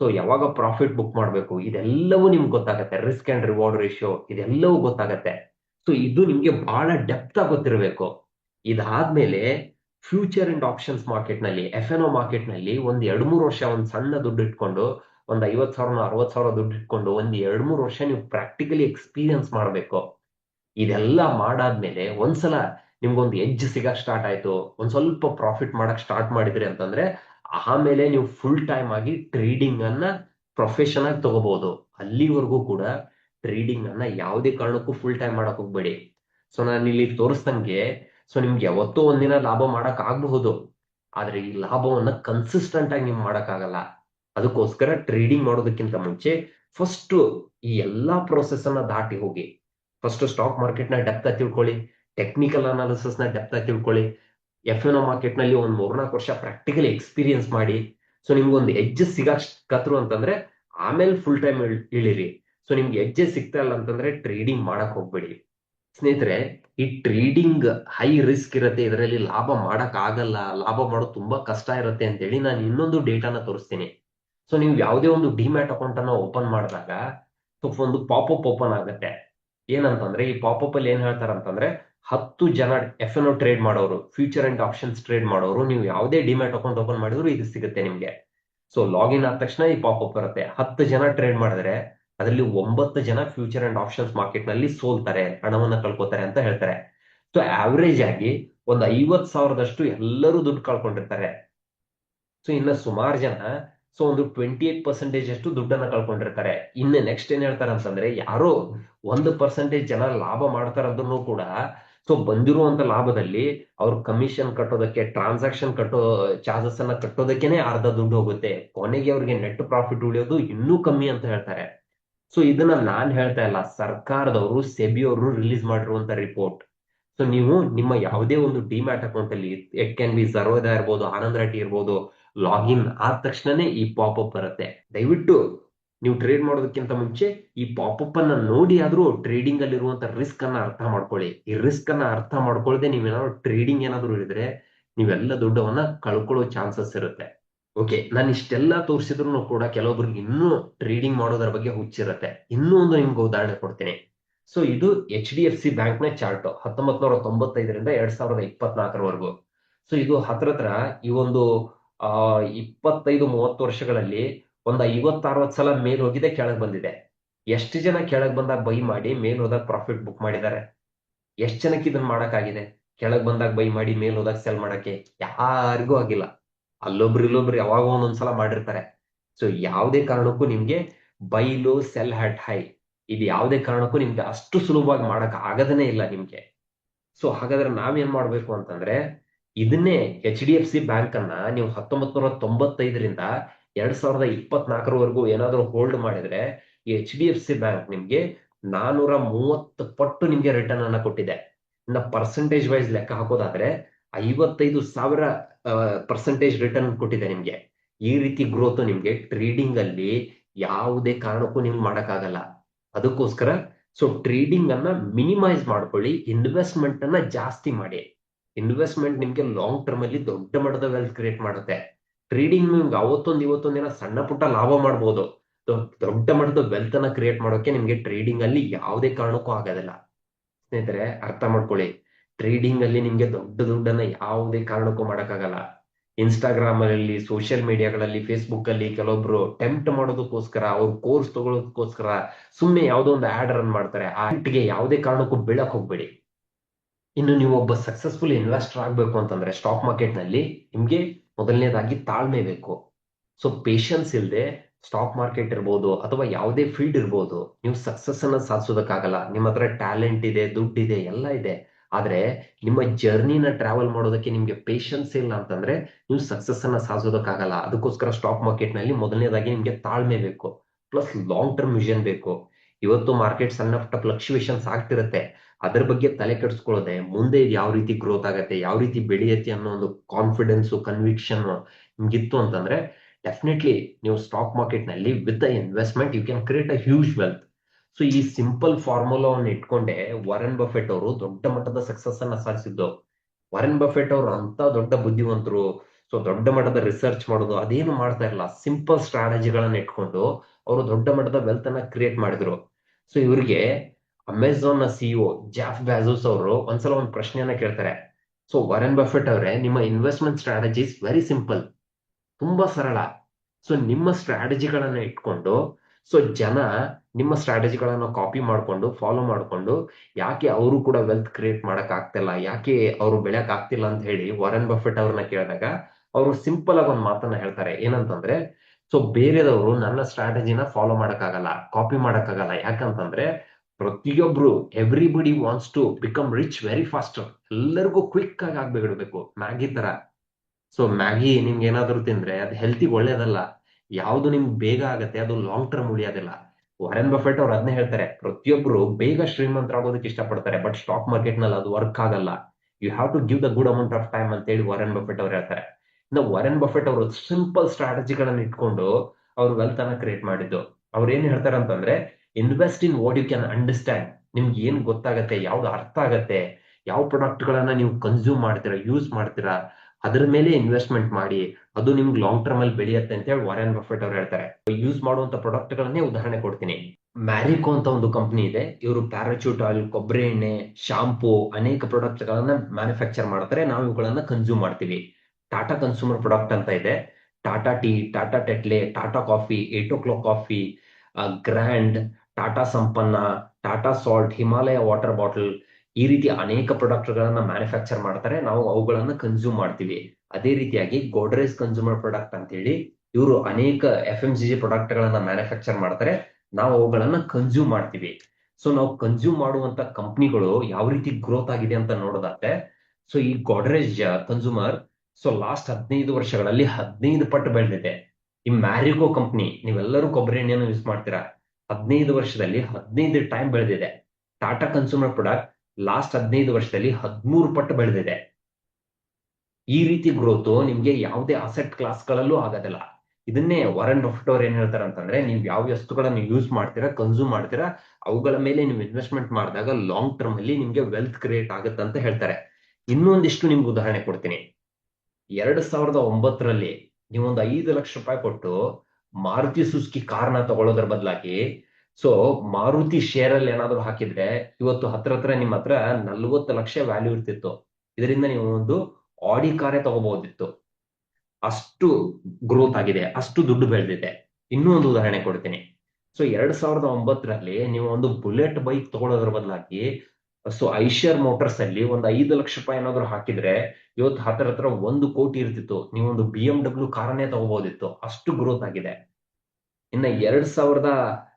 Speaker 1: ಸೊ ಯಾವಾಗ ಪ್ರಾಫಿಟ್ ಬುಕ್ ಮಾಡಬೇಕು, ಇದೆಲ್ಲವೂ ನಿಮ್ಗೆ ಗೊತ್ತಾಗತ್ತೆ. ರಿಸ್ಕ್ ಅಂಡ್ ರಿವಾರ್ಡ್ ರೇಷಿಯೋ ಇದೆಲ್ಲವೂ ಗೊತ್ತಾಗತ್ತೆ. ಸೊ ಇದು ನಿಮ್ಗೆ ಬಹಳ ಡೆಪ್ತ್ ಆಗಿ ಗೊತ್ತಿರಬೇಕು ಇದಾದ್ಮೇಲೆ ಫ್ಯೂಚರ್ ಅಂಡ್ ಆಪ್ಷನ್ಸ್ ಮಾರ್ಕೆಟ್ನಲ್ಲಿ ಎಫ್ ಎನ್ ಒ ಮಾರ್ಕೆಟ್ನಲ್ಲಿ ಒಂದ್ ಎರಡ್ ಮೂರು ವರ್ಷ ಒಂದ್ ಸಣ್ಣ ದುಡ್ಡು ಇಟ್ಕೊಂಡು, ಒಂದ್ ಐವತ್ ಸಾವಿರ ಅರವತ್ ಸಾವಿರ ದುಡ್ಡು ಇಟ್ಕೊಂಡು ಒಂದ್ ಎರಡ್ ಮೂರು ವರ್ಷ ನೀವು ಪ್ರಾಕ್ಟಿಕಲಿ ಎಕ್ಸ್ಪೀರಿಯನ್ಸ್ ಮಾಡಬೇಕು. ಇದೆಲ್ಲ ಮಾಡಾದ್ಮೇಲೆ ಒಂದ್ಸಲ ನಿಮ್ಗೊಂದು ಎಜ್ ಸಿಗಕ್ ಸ್ಟಾರ್ಟ್ ಆಯ್ತು. ಒಂದ್ ಸ್ವಲ್ಪ ಪ್ರಾಫಿಟ್ ಮಾಡಕ್ ಸ್ಟಾರ್ಟ್ ಮಾಡಿದ್ರಿ ಅಂತಂದ್ರೆ, ಆಮೇಲೆ ನೀವು ಫುಲ್ ಟೈಮ್ ಆಗಿ ಟ್ರೇಡಿಂಗ್ ಅನ್ನ ಪ್ರೊಫೆಷನ್ ಆಗಿ ತಗೋಬಹುದು ಅಲ್ಲಿವರೆಗೂ ಕೂಡ ಟ್ರೇಡಿಂಗ್ ಅನ್ನ ಯಾವುದೇ ಕಾರಣಕ್ಕೂ ಫುಲ್ ಟೈಮ್ ಮಾಡಕ್ ಹೋಗ್ಬೇಡಿ. ಸೊ ನಾನು ಇಲ್ಲಿ ತೋರಿಸ್ದಂಗೆ ಸೊ ನಿಮ್ಗೆ ಯಾವತ್ತೋ ಒಂದಿನ ಲಾಭ ಮಾಡಕ್ ಆಗಬಹುದು ಆದ್ರೆ ಈ ಲಾಭವನ್ನ ಕನ್ಸಿಸ್ಟೆಂಟ್ ಆಗಿ ನೀವು ಮಾಡಕ್ ಆಗಲ್ಲ ಅದಕ್ಕೋಸ್ಕರ ಟ್ರೇಡಿಂಗ್ ಮಾಡೋದಕ್ಕಿಂತ ಮುಂಚೆ ಫಸ್ಟ್ ಈ ಎಲ್ಲಾ ಪ್ರೊಸೆಸ್ ಅನ್ನ ದಾಟಿ ಹೋಗಿ. ಫಸ್ಟ್ ಸ್ಟಾಕ್ ಮಾರ್ಕೆಟ್ನ ಡೆಪ್ತ ತಿಳ್ಕೊಳ್ಳಿ ಟೆಕ್ನಿಕಲ್ ಅನಾಲಿಸಿಸ್ನ ಡೆಪ್ತ್ ತಿಳ್ಕೊಳ್ಳಿ ಎಫ್ ಎನ್ ಮಾರ್ಕೆಟ್ನಲ್ಲಿ ಒಂದ್ ಮೂರ್ನಾಲ್ಕು ವರ್ಷ ಪ್ರಾಕ್ಟಿಕಲಿ ಎಕ್ಸ್ಪೀರಿಯನ್ಸ್ ಮಾಡಿ. ಸೊ ನಿಮ್ಗೆ ಒಂದು ಎಡ್ಜ್ ಸಿಗಕತ್ರು ಅಂತಂದ್ರೆ ಆಮೇಲೆ ಫುಲ್ ಟೈಮ್ ಇಳಿರಿ. ಸೊ ನಿಮ್ಗೆ ಹೆಜ್ಜೆ ಸಿಗ್ತಾ ಇಲ್ಲ ಅಂತಂದ್ರೆ ಟ್ರೇಡಿಂಗ್ ಮಾಡಕ್ ಹೋಗ್ಬೇಡಿ. ಸ್ನೇಹಿತರೆ, ಈ ಟ್ರೇಡಿಂಗ್ ಹೈ ರಿಸ್ಕ್ ಇರುತ್ತೆ, ಇದರಲ್ಲಿ ಲಾಭ ಮಾಡಕ್ ಆಗಲ್ಲ, ಲಾಭ ಮಾಡೋದು ತುಂಬಾ ಕಷ್ಟ ಇರುತ್ತೆ ಅಂತ ಹೇಳಿ ನಾನು ಇನ್ನೊಂದು ಡೇಟಾನ ತೋರಿಸ್ತೀನಿ. ಸೊ ನೀವು ಯಾವುದೇ ಒಂದು ಡಿಮ್ಯಾಟ್ ಅಕೌಂಟ್ ಅನ್ನ ಓಪನ್ ಮಾಡಿದಾಗ ಒಂದು ಪಾಪಪ್ ಓಪನ್ ಆಗುತ್ತೆ. ಏನಂತಂದ್ರೆ, ಈ ಪಾಪಪ್ ಅಲ್ಲಿ ಏನ್ ಹೇಳ್ತಾರೆ ಅಂತಂದ್ರೆ ಹತ್ತು ಜನ ಎಫ್ ಎನ್ ಟ್ರೇಡ್ ಮಾಡೋರು ಫ್ಯೂಚರ್ ಅಂಡ್ ಆಪ್ಷನ್ಸ್ ಟ್ರೇಡ್ ಮಾಡೋರು, ನೀವು ಯಾವುದೇ ಡಿಮ್ಯಾಟ್ ಅಕೌಂಟ್ ಓಪನ್ ಮಾಡಿದ್ರು ಇದು ಸಿಗುತ್ತೆ ನಿಮ್ಗೆ. ಸೊ ಲಾಗಿನ್ ಆದ ತಕ್ಷಣ ಈ ಪಾಪಪ್ ಬರುತ್ತೆ. ಹತ್ತು ಜನ ಟ್ರೇಡ್ ಮಾಡಿದ್ರೆ ಅದರಲ್ಲಿ ಒಂಬತ್ತು ಜನ ಫ್ಯೂಚರ್ ಅಂಡ್ ಆಪ್ಷನ್ಸ್ ಮಾರ್ಕೆಟ್ನಲ್ಲಿ ಸೋಲ್ತಾರೆ, ಹಣವನ್ನ ಕಳ್ಕೊತಾರೆ ಅಂತ ಹೇಳ್ತಾರೆ. ಸೊ ಆವರೇಜ್ ಆಗಿ ಒಂದು ಐವತ್ ಸಾವಿರದಷ್ಟು ಎಲ್ಲರೂ ದುಡ್ಡು ಕಳ್ಕೊಂಡಿರ್ತಾರೆ. ಸೊ ಇನ್ನ ಸುಮಾರು ಜನ ಸೊ ಒಂದು ಟ್ವೆಂಟಿ ಏಟ್ ಪರ್ಸೆಂಟೇಜ್ ಅಷ್ಟು ದುಡ್ಡನ್ನ ಕಳ್ಕೊಂಡಿರ್ತಾರೆ. ಇನ್ನ ನೆಕ್ಸ್ಟ್ ಏನ್ ಹೇಳ್ತಾರೆ ಅಂತಂದ್ರೆ, ಯಾರೋ ಒಂದು ಪರ್ಸೆಂಟೇಜ್ ಜನ ಲಾಭ ಮಾಡ್ತಾರಂದ್ರೂ ಕೂಡ ಸೊ ಬಂದಿರುವಂತ ಲಾಭದಲ್ಲಿ ಅವ್ರ ಕಮಿಷನ್ ಕಟ್ಟೋದಕ್ಕೆ ಟ್ರಾನ್ಸಾಕ್ಷನ್ ಕಟ್ಟೋ ಚಾರ್ಜಸ್ ಅನ್ನ ಕಟ್ಟೋದಕ್ಕೇನೆ ಅರ್ಧ ದುಡ್ಡು ಹೋಗುತ್ತೆ. ಕೊನೆಗೆ ಅವ್ರಿಗೆ ನೆಟ್ ಪ್ರಾಫಿಟ್ ಉಳಿಯೋದು ಇನ್ನೂ ಕಮ್ಮಿ ಅಂತ ಹೇಳ್ತಾರೆ. ಸೊ ಇದನ್ನ ನಾನ್ ಹೇಳ್ತಾ ಇಲ್ಲ. ಸರ್ಕಾರದವರು ಸೆಬಿಯವರು ರಿಲೀಸ್ ಮಾಡಿರುವಂತ ರಿಪೋರ್ಟ್ ಸೊ ನೀವು ನಿಮ್ಮ ಯಾವುದೇ ಒಂದು ಡಿಮ್ಯಾಟ್ ಅಕೌಂಟ್ ಅಲ್ಲಿ ಎಟ್ ಕ್ಯಾನ್ ಬಿ ಸರ್ವೋದಯ ಇರ್ಬೋದು ಆನಂದ್ ರೆಡ್ಡಿ ಇರ್ಬೋದು ಲಾಗಿನ್ ಆದ ತಕ್ಷಣನೇ ಈ ಪಾಪ್ ಅಪ್ ಬರುತ್ತೆ. ದಯವಿಟ್ಟು ನೀವು ಟ್ರೇಡ್ ಮಾಡೋದಕ್ಕಿಂತ ಮುಂಚೆ ಈ ಪಾಪ್ ಅಪ್ ಅನ್ನ ನೋಡಿ ಆದ್ರೂ ಟ್ರೇಡಿಂಗ್ ಅಲ್ಲಿ ಇರುವಂತ ರಿಸ್ಕ್ ಅನ್ನ ಅರ್ಥ ಮಾಡ್ಕೊಳ್ಳಿ. ಈ ರಿಸ್ಕ್ ಅನ್ನ ಅರ್ಥ ಮಾಡ್ಕೊಳ್ಳದೆ ನೀವೇನಾದ್ರು ಟ್ರೇಡಿಂಗ್ ಏನಾದ್ರು ಇದ್ರೆ ನೀವೆಲ್ಲ ದುಡ್ಡವನ್ನ ಕಳ್ಕೊಳ್ಳೋ ಚಾನ್ಸಸ್ ಇರುತ್ತೆ. ಓಕೆ ನಾನು ಇಷ್ಟೆಲ್ಲ ತೋರಿಸಿದ್ರು ಕೂಡ ಕೆಲವೊಬ್ರಿಗೆ ಇನ್ನೂ ಟ್ರೇಡಿಂಗ್ ಮಾಡೋದ್ರ ಬಗ್ಗೆ ಹುಚ್ಚಿರುತ್ತೆ. ಇನ್ನೂ ಒಂದು ನಿಮ್ಗೆ ಉದಾಹರಣೆ ಕೊಡ್ತೀನಿ. ಸೊ ಇದು ಎಚ್ ಡಿ ಎಫ್ ಸಿ ಬ್ಯಾಂಕ್ನ ಚಾರ್ಟ್ ಹತ್ತೊಂಬತ್ ನೂರ ತೊಂಬತ್ತೈದರಿಂದ ಎರಡ್ ಸಾವಿರದ ಇಪ್ಪತ್ನಾಲ್ಕರವರೆಗೂ. ಸೊ ಇದು ಹತ್ರ ಹತ್ರ ಈ ಒಂದು, ಆ, ಇಪ್ಪತ್ತೈದು, ಮೂವತ್ತು ವರ್ಷಗಳಲ್ಲಿ ಒಂದ್ ಐವತ್ತು ಅರವತ್ತು ಸಲ ಮೇಲ್ ಹೋಗಿದೆ ಕೆಳಗ್ ಬಂದಿದೆ. ಎಷ್ಟು ಜನ ಕೆಳಗ್ ಬಂದಾಗ ಬೈ ಮಾಡಿ ಮೇಲ್ ಹೋದಾಗ ಪ್ರಾಫಿಟ್ ಬುಕ್ ಮಾಡಿದ್ದಾರೆ? ಎಷ್ಟ್ ಜನಕ್ಕೆ ಇದನ್ನ ಮಾಡಕ್ಕಾಗಿದೆ? ಕೆಳಗ್ ಬಂದಾಗ ಬೈ ಮಾಡಿ ಮೇಲ್ ಹೋದಾಗ ಸೆಲ್ ಮಾಡಕ್ಕೆ? ಯಾರಿಗೂ ಆಗಿಲ್ಲ. ಅಲ್ಲೊಬ್ರು ಇಲ್ಲೊಬ್ರು ಯಾವಾಗ ಒಂದೊಂದ್ಸಲ ಮಾಡಿರ್ತಾರೆ. ಸೊ ಯಾವುದೇ ಕಾರಣಕ್ಕೂ ನಿಮ್ಗೆ buy low sell at high ಇದು ಯಾವುದೇ ಕಾರಣಕ್ಕೂ ನಿಮ್ಗೆ ಅಷ್ಟು ಸುಲಭವಾಗಿ ಮಾಡಕ್ ಆಗದನೇ ಇಲ್ಲ ನಿಮ್ಗೆ. ಸೊ ಹಾಗಾದ್ರೆ ನಾವೇನ್ ಮಾಡ್ಬೇಕು ಅಂತಂದ್ರೆ, ಇದನ್ನೇ H D F C bank ಅನ್ನ ನೀವು ಹತ್ತೊಂಬತ್ ನೂರ ತೊಂಬತ್ತೈದರಿಂದ ಎರಡ್ ಸಾವಿರದ ಇಪ್ಪತ್ನಾಲ್ಕರವರೆಗೂ ಏನಾದ್ರು ಹೋಲ್ಡ್ ಮಾಡಿದ್ರೆ H D F C bank ನಿಮ್ಗೆ ನಾನೂರ ಮೂವತ್ತು ಪಟ್ಟು ನಿಮ್ಗೆ ರಿಟರ್ನ್ ಅನ್ನ ಕೊಟ್ಟಿದೆ. ಇನ್ನ ಪರ್ಸೆಂಟೇಜ್ ವೈಸ್ ಲೆಕ್ಕ ಹಾಕೋದಾದ್ರೆ, ಐವತ್ತೈದು ಸಾವಿರ ಪರ್ಸೆಂಟೇಜ್ ರಿಟರ್ನ್ ಕೊಟ್ಟಿದೆ ನಿಮ್ಗೆ. ಈ ರೀತಿ ಗ್ರೋತ್ ನಿಮ್ಗೆ ಟ್ರೇಡಿಂಗ್ ಅಲ್ಲಿ ಯಾವುದೇ ಕಾರಣಕ್ಕೂ ನೀವು ಮಾಡಕ್ಕಾಗಲ್ಲ. ಅದಕ್ಕೋಸ್ಕರ ಸೊ ಟ್ರೇಡಿಂಗ್ ಅನ್ನ ಮಿನಿಮೈಸ್ ಮಾಡ್ಕೊಳ್ಳಿ ಇನ್ವೆಸ್ಟ್ಮೆಂಟ್ ಅನ್ನ ಜಾಸ್ತಿ ಮಾಡಿ. ಇನ್ವೆಸ್ಟ್ಮೆಂಟ್ ನಿಮ್ಗೆ ಲಾಂಗ್ ಟರ್ಮ್ ಅಲ್ಲಿ ದೊಡ್ಡ ಮಟ್ಟದ ವೆಲ್ತ್ ಕ್ರಿಯೇಟ್ ಮಾಡುತ್ತೆ. ಟ್ರೇಡಿಂಗ್ ನಿಮ್ಗೆ ಅವತ್ತೊಂದು ಇವತ್ತೊಂದಿನ ದಿನ ಸಣ್ಣ ಪುಟ್ಟ ಲಾಭ ಮಾಡ್ಬೋದು. ದೊಡ್ಡ ಮಟ್ಟದ ವೆಲ್ತ್ ಅನ್ನ ಕ್ರಿಯೇಟ್ ಮಾಡೋಕೆ ನಿಮ್ಗೆ ಟ್ರೇಡಿಂಗ್ ಅಲ್ಲಿ ಯಾವುದೇ ಕಾರಣಕ್ಕೂ ಆಗೋದಿಲ್ಲ. ಸ್ನೇಹಿತರೆ, ಅರ್ಥ ಮಾಡ್ಕೊಳ್ಳಿ. ಟ್ರೇಡಿಂಗ್ ಅಲ್ಲಿ ನಿಮ್ಗೆ ದೊಡ್ಡ ದುಡ್ಡನ್ನ ಯಾವುದೇ ಕಾರಣಕ್ಕೂ ಮಾಡಕ್ಕಾಗಲ್ಲ. ಇನ್ಸ್ಟಾಗ್ರಾಮ್ ಅಲ್ಲಿ ಸೋಷಿಯಲ್ ಮೀಡಿಯಾಗಳಲ್ಲಿ ಫೇಸ್ಬುಕ್ ಅಲ್ಲಿ ಕೆಲವೊಬ್ರು ಟೆಂಪ್ಟ್ ಮಾಡೋದಕ್ಕೋಸ್ಕರ, ಅವ್ರ ಕೋರ್ಸ್ ತಗೊಳ್ಳೋದಕ್ಕೋಸ್ಕರ ಸುಮ್ಮನೆ ಯಾವುದೋ ಒಂದು ಆಡ್ ರನ್ ಮಾಡ್ತಾರೆ. ಆ ಗೆ ಯಾವುದೇ ಕಾರಣಕ್ಕೂ ಬೀಳಕ್ ಹೋಗ್ಬೇಡಿ. ಇನ್ನು ನೀವು ಒಬ್ಬ ಸಕ್ಸಸ್ಫುಲ್ ಇನ್ವೆಸ್ಟರ್ ಆಗ್ಬೇಕು ಅಂತಂದ್ರೆ ಸ್ಟಾಕ್ ಮಾರ್ಕೆಟ್ನಲ್ಲಿ ನಿಮ್ಗೆ ಮೊದಲನೇದಾಗಿ ತಾಳ್ಮೆ ಬೇಕು. ಸೊ ಪೇಷನ್ಸ್ ಇಲ್ಲದೆ ಸ್ಟಾಕ್ ಮಾರ್ಕೆಟ್ ಇರ್ಬೋದು ಅಥವಾ ಯಾವುದೇ ಫೀಲ್ಡ್ ಇರ್ಬೋದು, ನೀವು ಸಕ್ಸಸ್ ಅನ್ನ ಸಾಧಿಸೋದಕ್ಕಾಗಲ್ಲ. ನಿಮ್ಮ ಹತ್ರ ಟ್ಯಾಲೆಂಟ್ ಇದೆ, ದುಡ್ಡಿದೆ, ಎಲ್ಲ ಇದೆ. ಆದ್ರೆ ನಿಮ್ಮ ಜರ್ನಿನ ಟ್ರಾವೆಲ್ ಮಾಡೋದಕ್ಕೆ ನಿಮ್ಗೆ ಪೇಷನ್ಸ್ ಇಲ್ಲ ಅಂತಂದ್ರೆ ನೀವು ಸಕ್ಸಸ್ ಅನ್ನ ಸಾಧಿಸೋದಕ್ಕಾಗಲ್ಲ. ಅದಕ್ಕೋಸ್ಕರ ಸ್ಟಾಕ್ ಮಾರ್ಕೆಟ್ನಲ್ಲಿ ಮೊದಲನೇದಾಗಿ ನಿಮ್ಗೆ ತಾಳ್ಮೆ ಬೇಕು. ಪ್ಲಸ್ ಲಾಂಗ್ ಟರ್ಮ್ ವಿಷನ್ ಬೇಕು. ಇವತ್ತು ಮಾರ್ಕೆಟ್ ಸಣ್ಣ ಪುಟ್ಟ ಫ್ಲಕ್ಚುಯೇಷನ್ಸ್ ಆಗ್ತಿರುತ್ತೆ. ಅದ್ರ ಬಗ್ಗೆ ತಲೆ ಕೆಡಿಸ್ಕೊಳ್ಳದೆ ಮುಂದೆ ಯಾವ ರೀತಿ ಗ್ರೋತ್ ಆಗತ್ತೆ, ಯಾವ ರೀತಿ ಬೆಳೆಯುತ್ತೆ ಅನ್ನೋ ಒಂದು ಕಾನ್ಫಿಡೆನ್ಸ್ ಕನ್ವಿಕ್ಷನ್ ನಿಮ್ಗಿತ್ತು ಅಂತಂದ್ರೆ ಡೆಫಿನೆಟ್ಲಿ ನೀವು ಸ್ಟಾಕ್ ಮಾರ್ಕೆಟ್ನಲ್ಲಿ with investment you can create a huge wealth so ಈ ಸಿಂಪಲ್ ಫಾರ್ಮುಲಾವನ್ನು ಇಟ್ಕೊಂಡೆ ವಾರನ್ ಬಫೆಟ್ ಅವರು ದೊಡ್ಡ ಮಟ್ಟದ ಸಕ್ಸಸ್ ಅನ್ನ ಸಾಧಿಸಿದ್ದು. ವಾರನ್ ಬಫೆಟ್ ಅವರು ಅಂತ ದೊಡ್ಡ ಬುದ್ಧಿವಂತರು. ಸೊ ದೊಡ್ಡ ಮಟ್ಟದ ರಿಸರ್ಚ್ ಮಾಡೋದು, ಅದೇನು ಮಾಡ್ತಾ ಇರಲ್ಲ ಸಿಂಪಲ್ ಸ್ಟ್ರಾಟಜಿಗಳನ್ನ ಇಟ್ಕೊಂಡು ಅವರು ದೊಡ್ಡ ಮಟ್ಟದ ವೆಲ್ತ್ ಅನ್ನ ಕ್ರಿಯೇಟ್ ಮಾಡಿದ್ರು. ಸೊ ಇವರಿಗೆ ಅಮೆಝಾನ್ನ ಸಿಇಒ ಜಾಫ್ ಬ್ಯಾಜೋಸ್ ಅವರು ಒಂದ್ಸಲ ಒಂದು ಪ್ರಶ್ನೆಯನ್ನ ಕೇಳ್ತಾರೆ. ಸೊ ವಾರನ್ ಬಫೆಟ್ ಅವರೇ, ನಿಮ್ಮ ಇನ್ವೆಸ್ಟ್ಮೆಂಟ್ ಸ್ಟ್ರಾಟಜೀಸ್ ವೆರಿ ಸಿಂಪಲ್ ತುಂಬಾ ಸರಳ. ಸೊ ನಿಮ್ಮ ಸ್ಟ್ರಾಟಜಿಗಳನ್ನ ಇಟ್ಕೊಂಡು ಸೊ ಜನ ನಿಮ್ಮ ಸ್ಟ್ರಾಟಜಿಗಳನ್ನ ಕಾಪಿ ಮಾಡ್ಕೊಂಡು ಫಾಲೋ ಮಾಡ್ಕೊಂಡು, ಯಾಕೆ ಅವರು ಕೂಡ ವೆಲ್ತ್ ಕ್ರಿಯೇಟ್ ಮಾಡಕ್ ಆಗ್ತಿಲ್ಲ, ಯಾಕೆ ಅವರು ಬೆಳೆಯಕ್ ಆಗ್ತಿಲ್ಲ ಅಂತ ಹೇಳಿ ವಾರನ್ ಬಫೆಟ್ ಅವ್ರನ್ನ ಕೇಳಿದಾಗ ಅವರು ಸಿಂಪಲ್ ಆಗಿ ಒಂದು ಮಾತನ್ನ ಹೇಳ್ತಾರೆ. ಏನಂತಂದ್ರೆ ಸೊ ಬೇರೆದವರು ನನ್ನ ಸ್ಟ್ರಾಟಜಿನ ಫಾಲೋ ಮಾಡಕ್ಕಾಗಲ್ಲ ಕಾಪಿ ಮಾಡಕ್ಕಾಗಲ್ಲ ಯಾಕಂತಂದ್ರೆ, ಪ್ರತಿಯೊಬ್ರು everybody wants to become rich very fast ಎಲ್ಲರಿಗೂ ಕ್ವಿಕ್ ಆಗಿ ಆಗ್ಬಿಡ್ಬೇಕು. ಮ್ಯಾಗಿ ತರ. ಸೊ ಮ್ಯಾಗಿ ನಿಮ್ಗೆ ಏನಾದ್ರು ತಿಂದ್ರೆ, ಅದು ಹೆಲ್ತಿಗೆ ಒಳ್ಳೇದಲ್ಲ. ಯಾವ್ದು ನಿಮ್ಗೆ ಬೇಗ ಆಗತ್ತೆ, ಅದು ಲಾಂಗ್ ಟರ್ಮ್ ಉಳಿಯೋದಿಲ್ಲ. ವರೆನ್ ಬಫೆಟ್ ಅವ್ರು ಅದನ್ನೇ ಹೇಳ್ತಾರೆ, ಪ್ರತಿಯೊಬ್ರು ಬೇಗ ಶ್ರೀಮಂತರಾಗೋದಕ್ಕೆ ಇಷ್ಟಪಡ್ತಾರೆ ಬಟ್ ಸ್ಟಾಕ್ ಮಾರ್ಕೆಟ್ನಲ್ಲಿ ಅದು ವರ್ಕ್ ಆಗಲ್ಲ. You have to give the good amount of time ಅಂತ ಹೇಳಿ ವಾರೆನ್ ಬಫೆಟ್ ಅವ್ರು ಹೇಳ್ತಾರೆ. ಇನ್ನು ವಾರೆನ್ ಬಫೆಟ್ ಅವರು ಸಿಂಪಲ್ ಸ್ಟ್ರಾಟಜಿಗಳನ್ನ ಇಟ್ಕೊಂಡು ಅವ್ರು ವೆಲ್ತ್ ಅನ್ನ ಕ್ರಿಯೇಟ್ ಮಾಡಿದ್ದು. ಅವ್ರು ಏನ್ ಹೇಳ್ತಾರೆ ಅಂತಂದ್ರೆ invest in what you can understand ನಿಮ್ಗೆ ಏನ್ ಗೊತ್ತಾಗತ್ತೆ, ಯಾವ್ದು ಅರ್ಥ ಆಗತ್ತೆ, ಯಾವ ಪ್ರಾಡಕ್ಟ್ ಗಳನ್ನ ನೀವು ಕನ್ಸ್ಯೂಮ್ ಮಾಡ್ತೀರಾ ಯೂಸ್ ಮಾಡ್ತೀರಾ, ಅದ್ರ ಮೇಲೆ ಇನ್ವೆಸ್ಟ್ಮೆಂಟ್ ಮಾಡಿ ಅದು ನಿಮ್ಗೆ ಲಾಂಗ್ ಟರ್ಮ್ ಅಲ್ಲಿ ಬೆಳೆಯುತ್ತೆ ಅಂತ ಹೇಳಿ ವಾರನ್ ಬಫೆಟ್ ಅವ್ರು ಹೇಳ್ತಾರೆ. ಯೂಸ್ ಮಾಡುವಂತ ಪ್ರಾಡಕ್ಟ್ ಗಳನ್ನೇ ಉದಾಹರಣೆ ಕೊಡ್ತೀನಿ. ಮ್ಯಾರಿಕೋ ಅಂತ ಒಂದು ಕಂಪನಿ ಇದೆ. ಇವರು ಪ್ಯಾರಾಚೂಟ್ ಆಯಿಲ್ ಕೊಬ್ಬರಿ ಎಣ್ಣೆ ಶಾಂಪೂ ಅನೇಕ ಪ್ರಾಡಕ್ಟ್ ಗಳನ್ನ ಮ್ಯಾನುಫ್ಯಾಕ್ಚರ್ ಮಾಡ್ತಾರೆ. ನಾವು ಇವುಗಳನ್ನ ಕನ್ಸ್ಯೂಮ್ ಮಾಡ್ತೀವಿ. ಟಾಟಾ ಕನ್ಸ್ಯೂಮರ್ ಪ್ರಾಡಕ್ಟ್ ಅಂತ ಇದೆ. Tata tea Tata Tetley Tata coffee eight o'clock coffee grand Tata Sampann Tata salt Himalaya water bottle ಈ ರೀತಿ ಅನೇಕ ಪ್ರಾಡಕ್ಟ್ ಗಳನ್ನ ಮ್ಯಾನುಫ್ಯಾಕ್ಚರ್ ಮಾಡ್ತಾರೆ. ನಾವು ಅವುಗಳನ್ನ ಕನ್ಸ್ಯೂಮ್ ಮಾಡ್ತೀವಿ. ಅದೇ ರೀತಿಯಾಗಿ ಗೋಡ್ರೇಜ್ ಕನ್ಸ್ಯೂಮರ್ ಪ್ರಾಡಕ್ಟ್ ಅಂತ ಹೇಳಿ ಇವರು ಅನೇಕ F M C G product ಗಳನ್ನ ಮ್ಯಾನುಫ್ಯಾಕ್ಚರ್ ಮಾಡ್ತಾರೆ. ನಾವು ಅವುಗಳನ್ನ ಕನ್ಸ್ಯೂಮ್ ಮಾಡ್ತೀವಿ. ಸೊ ನಾವು ಕನ್ಸ್ಯೂಮ್ ಮಾಡುವಂತ ಕಂಪ್ನಿಗಳು ಯಾವ ರೀತಿ ಗ್ರೋತ್ ಆಗಿದೆ ಅಂತ ನೋಡೋದಾದ್ರೆ ಸೊ ಈ ಗೋಡ್ರೇಜ್ ಕನ್ಸ್ಯೂಮರ್ ಸೊ ಲಾಸ್ಟ್ ಹದಿನೈದು ವರ್ಷಗಳಲ್ಲಿ ಹದಿನೈದು ಪಟ್ಟು ಬೆಳೆದಿದೆ. ಈ ಮ್ಯಾರಿಗೋ ಕಂಪ್ನಿ ನೀವೆಲ್ಲರೂ ಕೊಬ್ಬರಿ ಎಣ್ಣೆಯನ್ನು ಯೂಸ್ ಮಾಡ್ತೀರಾ? ಹದಿನೈದು ವರ್ಷದಲ್ಲಿ ಹದಿನೈದು ಟೈಮ್ ಬೆಳೆದಿದೆ. ಟಾಟಾ ಕನ್ಸ್ಯೂಮರ್ ಪ್ರಾಡಕ್ಟ್ ಲಾಸ್ಟ್ ಹದಿನೈದು ವರ್ಷದಲ್ಲಿ ಹದಿಮೂರು ಪಟ್ಟು ಬೆಳೆದಿದೆ. ಈ ರೀತಿ ಗ್ರೋತ್ ನಿಮ್ಗೆ ಯಾವುದೇ ಅಸೆಟ್ ಕ್ಲಾಸ್ಗಳಲ್ಲೂ ಆಗೋದಿಲ್ಲ. ಇದನ್ನೇ ವಾರನ್ ನೊಫ್ಟೋರ್ ಏನ್ ಹೇಳ್ತಾರೆ ಅಂತಂದ್ರೆ, ನೀವು ಯಾವ ವಸ್ತುಗಳನ್ನು ಯೂಸ್ ಮಾಡ್ತೀರಾ ಕನ್ಸ್ಯೂಮ್ ಮಾಡ್ತೀರಾ, ಅವುಗಳ ಮೇಲೆ ನೀವು ಇನ್ವೆಸ್ಟ್ಮೆಂಟ್ ಮಾಡಿದಾಗ ಲಾಂಗ್ ಟರ್ಮ್ ಅಲ್ಲಿ ನಿಮ್ಗೆ ವೆಲ್ತ್ ಕ್ರಿಯೇಟ್ ಆಗುತ್ತೆ ಅಂತ ಹೇಳ್ತಾರೆ. ಇನ್ನೊಂದಿಷ್ಟು ನಿಮ್ಗೆ ಉದಾಹರಣೆ ಕೊಡ್ತೀನಿ. ಎರಡ್ ಸಾವಿರದ ಒಂಬತ್ತರಲ್ಲಿ ನೀವೊಂದು ಐದು ಲಕ್ಷ ರೂಪಾಯಿ ಕೊಟ್ಟು ಮಾರುತಿ ಸುಸ್ಕಿ ಕಾರ್ನ ತಗೊಳ್ಳೋದ್ರ ಬದಲಾಗಿ ಸೊ ಮಾರುತಿ ಶೇರ್ ಅಲ್ಲಿ ಏನಾದ್ರು ಹಾಕಿದ್ರೆ, ಇವತ್ತು ಹತ್ರ ಹತ್ರ ನಿಮ್ಮ ಹತ್ರ ನಲ್ವತ್ತು ಲಕ್ಷ ವ್ಯಾಲ್ಯೂ ಇರ್ತಿತ್ತು. ಇದರಿಂದ ನೀವು ಒಂದು ಆಡಿ ಕಾರೇ ತಗೋಬಹುದಿತ್ತು. ಅಷ್ಟು ಗ್ರೋತ್ ಆಗಿದೆ, ಅಷ್ಟು ದುಡ್ಡು ಬೆಳೆದಿದೆ. ಇನ್ನೂ ಒಂದು ಉದಾಹರಣೆ ಕೊಡ್ತೀನಿ. ಸೊ ಎರಡ್ ಸಾವಿರದ ಒಂಬತ್ತರಲ್ಲಿ ನೀವು ಒಂದು ಬುಲೆಟ್ ಬೈಕ್ ತಗೊಳ್ಳೋದ್ರ ಬದಲಾಗಿ, ಸೊ ಐಷಿಯರ್ ಮೋಟರ್ಸ್ ಅಲ್ಲಿ ಒಂದು ಐದು ಲಕ್ಷ ರೂಪಾಯಿ ಏನಾದ್ರು ಹಾಕಿದ್ರೆ, ಇವತ್ತು ಹತ್ರ ಹತ್ರ ಒಂದು ಕೋಟಿ ಇರ್ತಿತ್ತು. ನೀವು ಒಂದು ಬಿ ಎಂ ಡಬ್ಲ್ಯೂ ಕಾರನ್ನೇ ತಗೋಬಹುದಿತ್ತು. ಅಷ್ಟು ಗ್ರೋತ್ ಆಗಿದೆ. ಇನ್ನ ಎರಡ್ ಸಾವಿರದ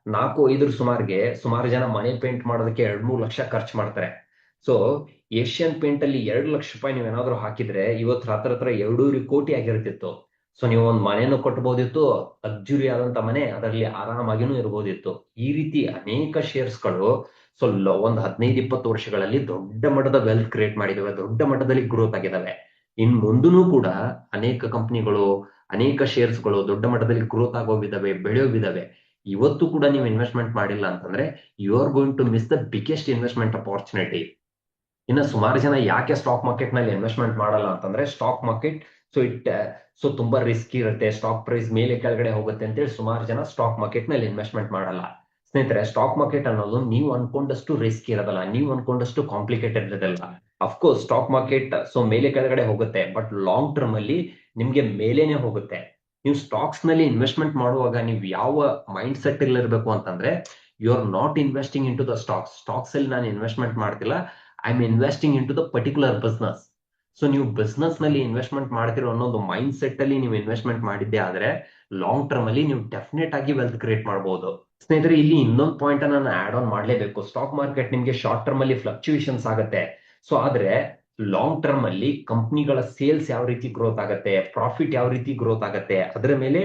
Speaker 1: ನಾಲ್ಕು ಐದರ ಸುಮಾರಿಗೆ ಸುಮಾರು ಜನ ಮನೆ ಪೇಂಟ್ ಮಾಡೋದಕ್ಕೆ ಎರಡ್ ಮೂರು ಲಕ್ಷ ಖರ್ಚು ಮಾಡ್ತಾರೆ. ಸೊ ಏಷ್ಯನ್ ಪೇಂಟ್ ಅಲ್ಲಿ ಎರಡು ಲಕ್ಷ ರೂಪಾಯಿ ನೀವು ಏನಾದ್ರು ಹಾಕಿದ್ರೆ ಇವತ್ತು ಹತ್ರ ಹತ್ರ ಎರಡೂವರೆ ಕೋಟಿ ಆಗಿರ್ತಿತ್ತು. ಸೊ ನೀವು ಒಂದು ಮನೆಯನ್ನು ಕಟ್ಟಬಹುದಿತ್ತು ಅಜ್ಜುರಿ ಆದಂತ ಮನೆ, ಅದರಲ್ಲಿ ಆರಾಮಾಗಿನೂ ಇರಬಹುದಿತ್ತು ಈ ರೀತಿ ಅನೇಕ ಶೇರ್ಸ್ಗಳು ಸೊ ಒಂದ್ ಹದಿನೈದು ಇಪ್ಪತ್ತು ವರ್ಷಗಳಲ್ಲಿ ದೊಡ್ಡ ಮಟ್ಟದ ವೆಲ್ತ್ ಕ್ರಿಯೇಟ್ ಮಾಡಿದವೆ, ದೊಡ್ಡ ಮಟ್ಟದಲ್ಲಿ ಗ್ರೋತ್ ಆಗಿದಾವೆ. ಇನ್ ಮುಂದೂ ಕೂಡ ಅನೇಕ ಕಂಪನಿಗಳು ಅನೇಕ ಶೇರ್ಸ್ಗಳು ದೊಡ್ಡ ಮಟ್ಟದಲ್ಲಿ ಗ್ರೋತ್ ಆಗೋವಿದಾವೆ ಬೆಳೆಯೋವಿದಾವೆ ಇವತ್ತು ಕೂಡ ನೀವು ಇನ್ವೆಸ್ಟ್ಮೆಂಟ್ ಮಾಡಿಲ್ಲ ಅಂತಂದ್ರೆ you are going to miss the biggest investment opportunity ಇನ್ನು ಸುಮಾರು ಜನ ಯಾಕೆ ಸ್ಟಾಕ್ ಮಾರ್ಕೆಟ್ನಲ್ಲಿ ಇನ್ವೆಸ್ಟ್ಮೆಂಟ್ ಮಾಡಲ್ಲ ಅಂತಂದ್ರೆ stock market so it so ತುಂಬಾ ರಿಸ್ಕ್ ಇರುತ್ತೆ. ಸ್ಟಾಕ್ ಪ್ರೈಸ್ ಮೇಲೆ ಕೆಳಗಡೆ ಹೋಗುತ್ತೆ ಅಂತೇಳಿ ಸುಮಾರು ಜನ ಸ್ಟಾಕ್ ಮಾರ್ಕೆಟ್ನಲ್ಲಿ ಇನ್ವೆಸ್ಟ್ಮೆಂಟ್ ಮಾಡಲ್ಲ. ಸ್ನೇಹಿತರೆ ಸ್ಟಾಕ್ ಮಾರ್ಕೆಟ್ ಅನ್ನೋದು ನೀವು ಅನ್ಕೊಂಡಷ್ಟು ರಿಸ್ಕ್ ಇರೋದಲ್ಲ, ನೀವು ಅನ್ಕೊಂಡಷ್ಟು ಕಾಂಪ್ಲಿಕೇಟೆಡ್ ಇರೋದಲ್ಲ. Of course stock market so ಮೇಲೆ ಕೆಳಗಡೆ ಹೋಗುತ್ತೆ ಬಟ್ ಲಾಂಗ್ ಟರ್ಮ್ ಅಲ್ಲಿ ನಿಮ್ಗೆ ಮೇಲೇನೆ ಹೋಗುತ್ತೆ. ನೀವು ಸ್ಟಾಕ್ಸ್ನಲ್ಲಿ ಇನ್ವೆಸ್ಟ್ಮೆಂಟ್ ಮಾಡುವಾಗ ನೀವು ಯಾವ ಮೈಂಡ್ ಸೆಟ್ ಇರಬೇಕು ಅಂತಂದ್ರೆ you are not investing into the stocks stocks ಅಲ್ಲಿ ನಾನು ಇನ್ವೆಸ್ಟ್ಮೆಂಟ್ ಮಾಡ್ತಿಲ್ಲ I am investing into the particular business so ನೀವು ಬಿಸ್ನೆಸ್ನಲ್ಲಿ ಇನ್ವೆಸ್ಟ್ಮೆಂಟ್ ಮಾಡ್ತಿರೋ ಅನ್ನೋದು ಮೈಂಡ್ ಸೆಟ್ ಅಲ್ಲಿ ನೀವು ಇನ್ವೆಸ್ಟ್ಮೆಂಟ್ ಮಾಡಿದ್ದೆ ಆದ್ರೆ ಲಾಂಗ್ ಟರ್ಮ್ ಅಲ್ಲಿ ನೀವು ಡೆಫಿನೆಟ್ ಆಗಿ ವೆಲ್ತ್ ಕ್ರಿಯೇಟ್ ಮಾಡಬಹುದು ಸ್ನೇಹಿತರೆ, ಇಲ್ಲಿ ಇನ್ನೊಂದು ಪಾಯಿಂಟ್ ನಾನು ಆಡ್ ಆನ್ ಮಾಡಲೇಬೇಕು. ಸ್ಟಾಕ್ ಮಾರ್ಕೆಟ್ ನಿಮ್ಗೆ ಶಾರ್ಟ್ ಟರ್ಮ್ ಅಲ್ಲಿ ಫ್ಲಕ್ಚುಯೇಷನ್ಸ್ ಆಗುತ್ತೆ. ಸೊ ಆದ್ರೆ ಲಾಂಗ್ ಟರ್ಮ್ ಅಲ್ಲಿ ಕಂಪ್ನಿಗಳ ಸೇಲ್ಸ್ ಯಾವ ರೀತಿ ಗ್ರೋತ್ ಆಗುತ್ತೆ ಪ್ರಾಫಿಟ್ ಯಾವ ರೀತಿ ಗ್ರೋತ್ ಆಗುತ್ತೆ, ಅದರ ಮೇಲೆ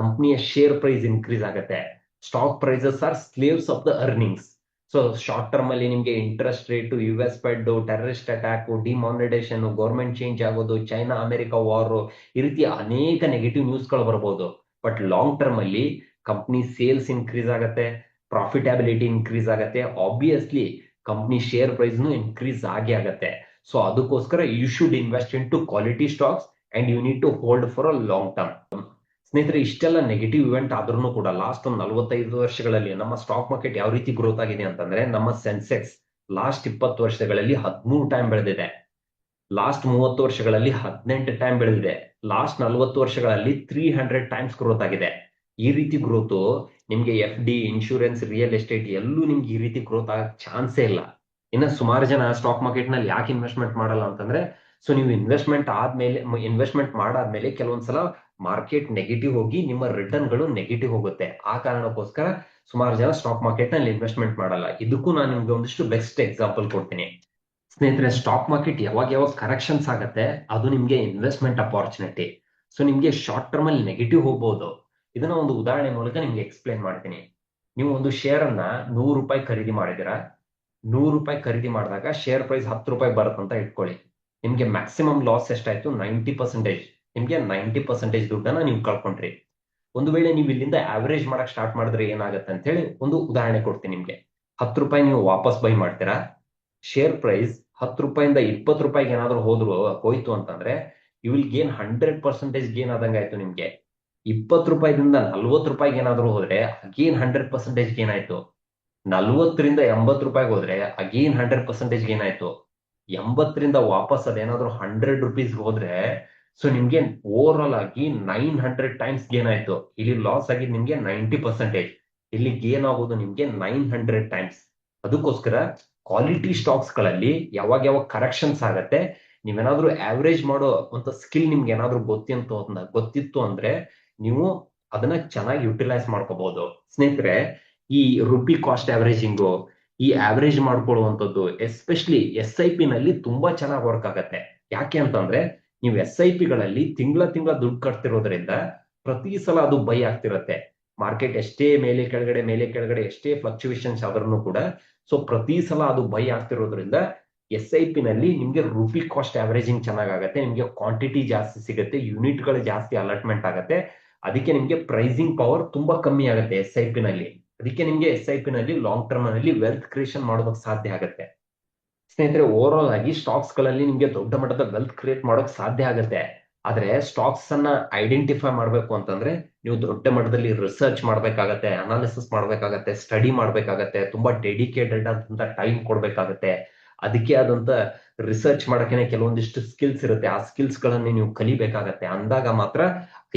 Speaker 1: ಕಂಪ್ನಿಯ ಶೇರ್ ಪ್ರೈಸ್ ಇನ್ಕ್ರೀಸ್ ಆಗುತ್ತೆ. Stock prices are slaves of the earnings so short term ಅಲ್ಲಿ ನಿಮಗೆ interest rate U S Fed terrorist attack demonetisation government change ಆಗೋದು ಚೈನಾ ಅಮೆರಿಕ ವಾರ್ ಈ ರೀತಿ ಅನೇಕ ನೆಗೆಟಿವ್ ನ್ಯೂಸ್ಗಳು ಬರಬಹುದು ಬಟ್ ಲಾಂಗ್ ಟರ್ಮ್ ಅಲ್ಲಿ ಕಂಪ್ನಿ ಸೇಲ್ಸ್ ಇನ್ಕ್ರೀಸ್ ಆಗುತ್ತೆ ಪ್ರಾಫಿಟಬಿಲಿಟಿ ಇನ್ಕ್ರೀಸ್ ಆಗುತ್ತೆ obviously company share price increase ಆಗಿ ಆಗತ್ತೆ. ಸೊ ಅದಕ್ಕೋಸ್ಕರ you should invest into quality stocks and you need to hold for a long term ಸ್ನೇಹಿತರೆ, ಇಷ್ಟೆಲ್ಲ ನೆಗೆಟಿವ್ ಇವೆಂಟ್ ಆದ್ರೂ ಕೂಡ ಲಾಸ್ಟ್ ಒಂದು ನಲವತ್ತೈದು ವರ್ಷಗಳಲ್ಲಿ ನಮ್ಮ ಸ್ಟಾಕ್ ಮಾರ್ಕೆಟ್ ಯಾವ ರೀತಿ ಗ್ರೋತ್ ಆಗಿದೆ ಅಂತಂದ್ರೆ, ನಮ್ಮ ಸೆನ್ಸೆಕ್ಸ್ ಲಾಸ್ಟ್ ಇಪ್ಪತ್ತು ವರ್ಷಗಳಲ್ಲಿ ಹದಿಮೂರು ಟೈಮ್ ಬೆಳೆದಿದೆ. ಲಾಸ್ಟ್ ಮೂವತ್ತು ವರ್ಷಗಳಲ್ಲಿ ಹದಿನೆಂಟು ಟೈಮ್ ಬೆಳೆದಿದೆ. ಲಾಸ್ಟ್ ನಲವತ್ತು ವರ್ಷಗಳಲ್ಲಿ ತ್ರೀ ಹಂಡ್ರೆಡ್ ಟೈಮ್ಸ್ ಗ್ರೋತ್ ಆಗಿದೆ. ಈ ರೀತಿ ಗ್ರೋತ್ ನಿಮ್ಗೆ F D insurance real estate ಎಲ್ಲೂ ನಿಮ್ಗೆ ಈ ರೀತಿ ಗ್ರೋತ್ ಆಗ ಚಾನ್ಸೇ ಇಲ್ಲ. ಇನ್ನ ಸುಮಾರು ಜನ ಸ್ಟಾಕ್ ಮಾರ್ಕೆಟ್ನಲ್ಲಿ ಯಾಕೆ ಇನ್ವೆಸ್ಟ್ಮೆಂಟ್ ಮಾಡಲ್ಲ ಅಂತಂದ್ರೆ ಸೊ ನೀವು ಇನ್ವೆಸ್ಟ್ಮೆಂಟ್ ಆದ್ಮೇಲೆ ಇನ್ವೆಸ್ಟ್ಮೆಂಟ್ ಮಾಡಾದ್ಮೇಲೆ ಕೆಲವೊಂದ್ಸಲ ಮಾರ್ಕೆಟ್ ನೆಗೆಟಿವ್ ಹೋಗಿ ನಿಮ್ಮ ರಿಟರ್ನ್ಗಳು ನೆಗೆಟಿವ್ ಹೋಗುತ್ತೆ. ಆ ಕಾರಣಕ್ಕೋಸ್ಕರ ಸುಮಾರು ಜನ ಸ್ಟಾಕ್ ಮಾರ್ಕೆಟ್ನಲ್ಲಿ ಇನ್ವೆಸ್ಟ್ಮೆಂಟ್ ಮಾಡಲ್ಲ. ಇದಕ್ಕೂ ನಾನು ನಿಮ್ಗೆ ಒಂದಿಷ್ಟು ಬೆಸ್ಟ್ ಎಕ್ಸಾಂಪಲ್ ಕೊಡ್ತೀನಿ. ಸ್ನೇಹಿತರೆ ಸ್ಟಾಕ್ ಮಾರ್ಕೆಟ್ ಯಾವಾಗ ಯಾವಾಗ ಕರೆಕ್ಷನ್ಸ್ ಆಗುತ್ತೆ, ಅದು ನಿಮ್ಗೆ ಇನ್ವೆಸ್ಟ್ಮೆಂಟ್ ಅಪಾರ್ಚುನಿಟಿ ಸೊ ನಿಮ್ಗೆ ಶಾರ್ಟ್ ಟರ್ಮ್ ಅಲ್ಲಿ ನೆಗೆಟಿವ್ ಹೋಗ್ಬೋದು. ಇದನ್ನ ಒಂದು ಉದಾಹರಣೆ ಮೂಲಕ ನಿಮ್ಗೆ ಎಕ್ಸ್ಪ್ಲೈನ್ ಮಾಡ್ತೀನಿ. ನೀವು ಒಂದು ಶೇರ್ ಅನ್ನ ನೂರು ರೂಪಾಯಿ ಖರೀದಿ ಮಾಡಿದಿರಾ ನೂರು ರೂಪಾಯಿ ಖರೀದಿ ಮಾಡಿದಾಗ ಶೇರ್ ಪ್ರೈಸ್ ಹತ್ತು ರೂಪಾಯಿ ಬರುತ್ತಂತ ಇಟ್ಕೊಳ್ಳಿ. ನಿಮ್ಗೆ ಮ್ಯಾಕ್ಸಿಮಮ್ ಲಾಸ್ ಎಷ್ಟಾಯ್ತು? ನೈಂಟಿ ಪರ್ಸೆಂಟೇಜ್ ನಿಮ್ಗೆ ನೈಂಟಿ ಪರ್ಸೆಂಟೇಜ್ ದುಡ್ಡನ್ನ ನೀವು ಕಳ್ಕೊಂಡ್ರಿ. ಒಂದು ವೇಳೆ ನೀವು ಇಲ್ಲಿಂದ ಆವರೇಜ್ ಮಾಡಕ್ ಸ್ಟಾರ್ಟ್ ಮಾಡಿದ್ರೆ ಏನಾಗುತ್ತೆ ಅಂತ ಹೇಳಿ ಒಂದು ಉದಾಹರಣೆ ಕೊಡ್ತೀನಿ ನಿಮ್ಗೆ. ಹತ್ತು ರೂಪಾಯಿ ನೀವು ವಾಪಸ್ ಬೈ ಮಾಡ್ತೀರಾ? ಶೇರ್ ಪ್ರೈಸ್ ಹತ್ತು ರೂಪಾಯಿಂದ ಇಪ್ಪತ್ತು ರೂಪಾಯಿಗೆ ಏನಾದ್ರು ಹೋದ್ರು, ಹೋಯ್ತು ಅಂತಂದ್ರೆ you will gain hundred percentage gain ಆದಂಗೆ ಆಯ್ತು ನಿಮ್ಗೆ. ಇಪ್ಪತ್ತು ರೂಪಾಯಿದಿಂದ ನಲ್ವತ್ತು ರೂಪಾಯಿಗೆ ಏನಾದ್ರು ಹೋದ್ರೆ ಅಗೇನ್ ಹಂಡ್ರೆಡ್ ಪರ್ಸೆಂಟೇಜ್ ಗೇನ್ ಆಯ್ತು. ನಲ್ವತ್ತರಿಂದ ಎಂಬತ್ತು ರೂಪಾಯಿಗೆ ಹೋದ್ರೆ ಅಗೇನ್ ಹಂಡ್ರೆಡ್ ಪರ್ಸೆಂಟೇಜ್ ಗೇನ್ ಆಯ್ತು. ಎಂಬತ್ತರಿಂದ ವಾಪಸ್ ಅದೇನಾದ್ರು ಹಂಡ್ರೆಡ್ ರುಪೀಸ್ ಹೋದ್ರೆ ಸೊ ನಿಮ್ಗೆ ಓವರ್ ಆಲ್ ಆಗಿ ನೈನ್ ಹಂಡ್ರೆಡ್ ಟೈಮ್ಸ್ ಗೇನ್ ಆಯ್ತು. ಇಲ್ಲಿ ಲಾಸ್ ಆಗಿದ್ ನಿಮ್ಗೆ ನೈಂಟಿ ಪರ್ಸೆಂಟೇಜ್ ಇಲ್ಲಿ ಗೇನ್ ಆಗೋದು ನಿಮ್ಗೆ ನೈನ್ ಹಂಡ್ರೆಡ್ ಟೈಮ್ಸ್ ಅದಕ್ಕೋಸ್ಕರ ಕ್ವಾಲಿಟಿ ಸ್ಟಾಕ್ಸ್ಗಳಲ್ಲಿ ಯಾವಾಗ ಯಾವಾಗ ಕರೆಕ್ಷನ್ಸ್ ಆಗತ್ತೆ, ನೀವೇನಾದ್ರೂ ಆವರೇಜ್ ಮಾಡೋ ಅಂತ ಸ್ಕಿಲ್ ನಿಮ್ಗೆ ಏನಾದ್ರು ಗೊತ್ತಿಂತ ಗೊತ್ತಿತ್ತು ಅಂದ್ರೆ ನೀವು ಅದನ್ನ ಚೆನ್ನಾಗಿ ಯುಟಿಲೈಸ್ ಮಾಡ್ಕೋಬಹುದು ಸ್ನೇಹಿತರೆ, ಈ ರುಪಿ ಕಾಸ್ಟ್ ಆವರೇಜಿಂಗು ಈ ಆವರೇಜ್ ಮಾಡ್ಕೊಳ್ಳುವಂಥದ್ದು ಎಸ್ಪೆಷಲಿ ಎಸ್ ಐ ಪಿ ನಲ್ಲಿ ತುಂಬಾ ಚೆನ್ನಾಗಿ ವರ್ಕ್ ಆಗತ್ತೆ. ಯಾಕೆ ಅಂತಂದ್ರೆ ನೀವು ಎಸ್ ಐ ಪಿಗಳಲ್ಲಿ ತಿಂಗಳ ತಿಂಗಳ ದುಡ್ಡು ಕಟ್ತಿರೋದ್ರಿಂದ ಪ್ರತಿ ಸಲ ಅದು ಬೈ ಆಗ್ತಿರತ್ತೆ. ಮಾರ್ಕೆಟ್ ಎಷ್ಟೇ ಮೇಲೆ ಕೆಳಗಡೆ ಮೇಲೆ ಕೆಳಗಡೆ ಎಷ್ಟೇ ಫ್ಲಕ್ಚುಯೇಷನ್ಸ್ ಆದ್ರೂ ಕೂಡ ಸೊ ಪ್ರತಿ ಸಲ ಅದು ಬೈ ಆಗ್ತಿರೋದ್ರಿಂದ ಎಸ್ ಐ ಪಿ ನಲ್ಲಿ ನಿಮ್ಗೆ ರೂಪಿ ಕಾಸ್ಟ್ ಅವರೇಜಿಂಗ್ ಚೆನ್ನಾಗತ್ತೆ ನಿಮ್ಗೆ ಕ್ವಾಂಟಿಟಿ ಜಾಸ್ತಿ ಸಿಗುತ್ತೆ ಯೂನಿಟ್ಗಳು ಜಾಸ್ತಿ ಅಲಾಟ್ಮೆಂಟ್ ಆಗುತ್ತೆ. ಅದಕ್ಕೆ ನಿಮ್ಗೆ ಪ್ರೈಸಿಂಗ್ ಪವರ್ ತುಂಬಾ ಕಮ್ಮಿ ಆಗುತ್ತೆ ಎಸ್ ಐ ಪಿ ನಲ್ಲಿ. ಅದಕ್ಕೆ ನಿಮ್ಗೆ ಎಸ್ ಐ ಪಿ ನಲ್ಲಿ ಲಾಂಗ್ ಟರ್ಮ್ನಲ್ಲಿ ವೆಲ್ತ್ ಕ್ರಿಯೇಷನ್ ಮಾಡೋದಕ್ಕೆ ಸಾಧ್ಯ ಆಗುತ್ತೆ. ಸ್ನೇಹಿತರೆ ಓವರ್ ಆಗಿ ಸ್ಟಾಕ್ಸ್ಗಳಲ್ಲಿ ನಿಮ್ಗೆ ದೊಡ್ಡ ಮಟ್ಟದ ವೆಲ್ತ್ ಕ್ರಿಯೇಟ್ ಮಾಡೋಕ್ ಸಾಧ್ಯ ಆಗುತ್ತೆ. ಆದ್ರೆ ಸ್ಟಾಕ್ಸ್ ಅನ್ನ ಐಡೆಂಟಿಫೈ ಮಾಡ್ಬೇಕು ಅಂತಂದ್ರೆ ನೀವು ದೊಡ್ಡ ಮಟ್ಟದಲ್ಲಿ ರಿಸರ್ಚ್ ಮಾಡ್ಬೇಕಾಗತ್ತೆ ಅನಾಲಿಸಿಸ್ ಮಾಡ್ಬೇಕಾಗತ್ತೆ ಸ್ಟಡಿ ಮಾಡ್ಬೇಕಾಗತ್ತೆ, ತುಂಬಾ ಡೆಡಿಕೇಟೆಡ್ ಆದಂತ ಟೈಮ್ ಕೊಡ್ಬೇಕಾಗತ್ತೆ. ಅದಕ್ಕೆ ಆದಂತ ರಿಸರ್ಚ್ ಮಾಡೋಕೆ ಕೆಲವೊಂದಿಷ್ಟು ಸ್ಕಿಲ್ಸ್ ಇರುತ್ತೆ. ಆ ಸ್ಕಿಲ್ಸ್ ಗಳನ್ನ ನೀವು ಕಲಿಬೇಕಾಗತ್ತೆ. ಅಂದಾಗ ಮಾತ್ರ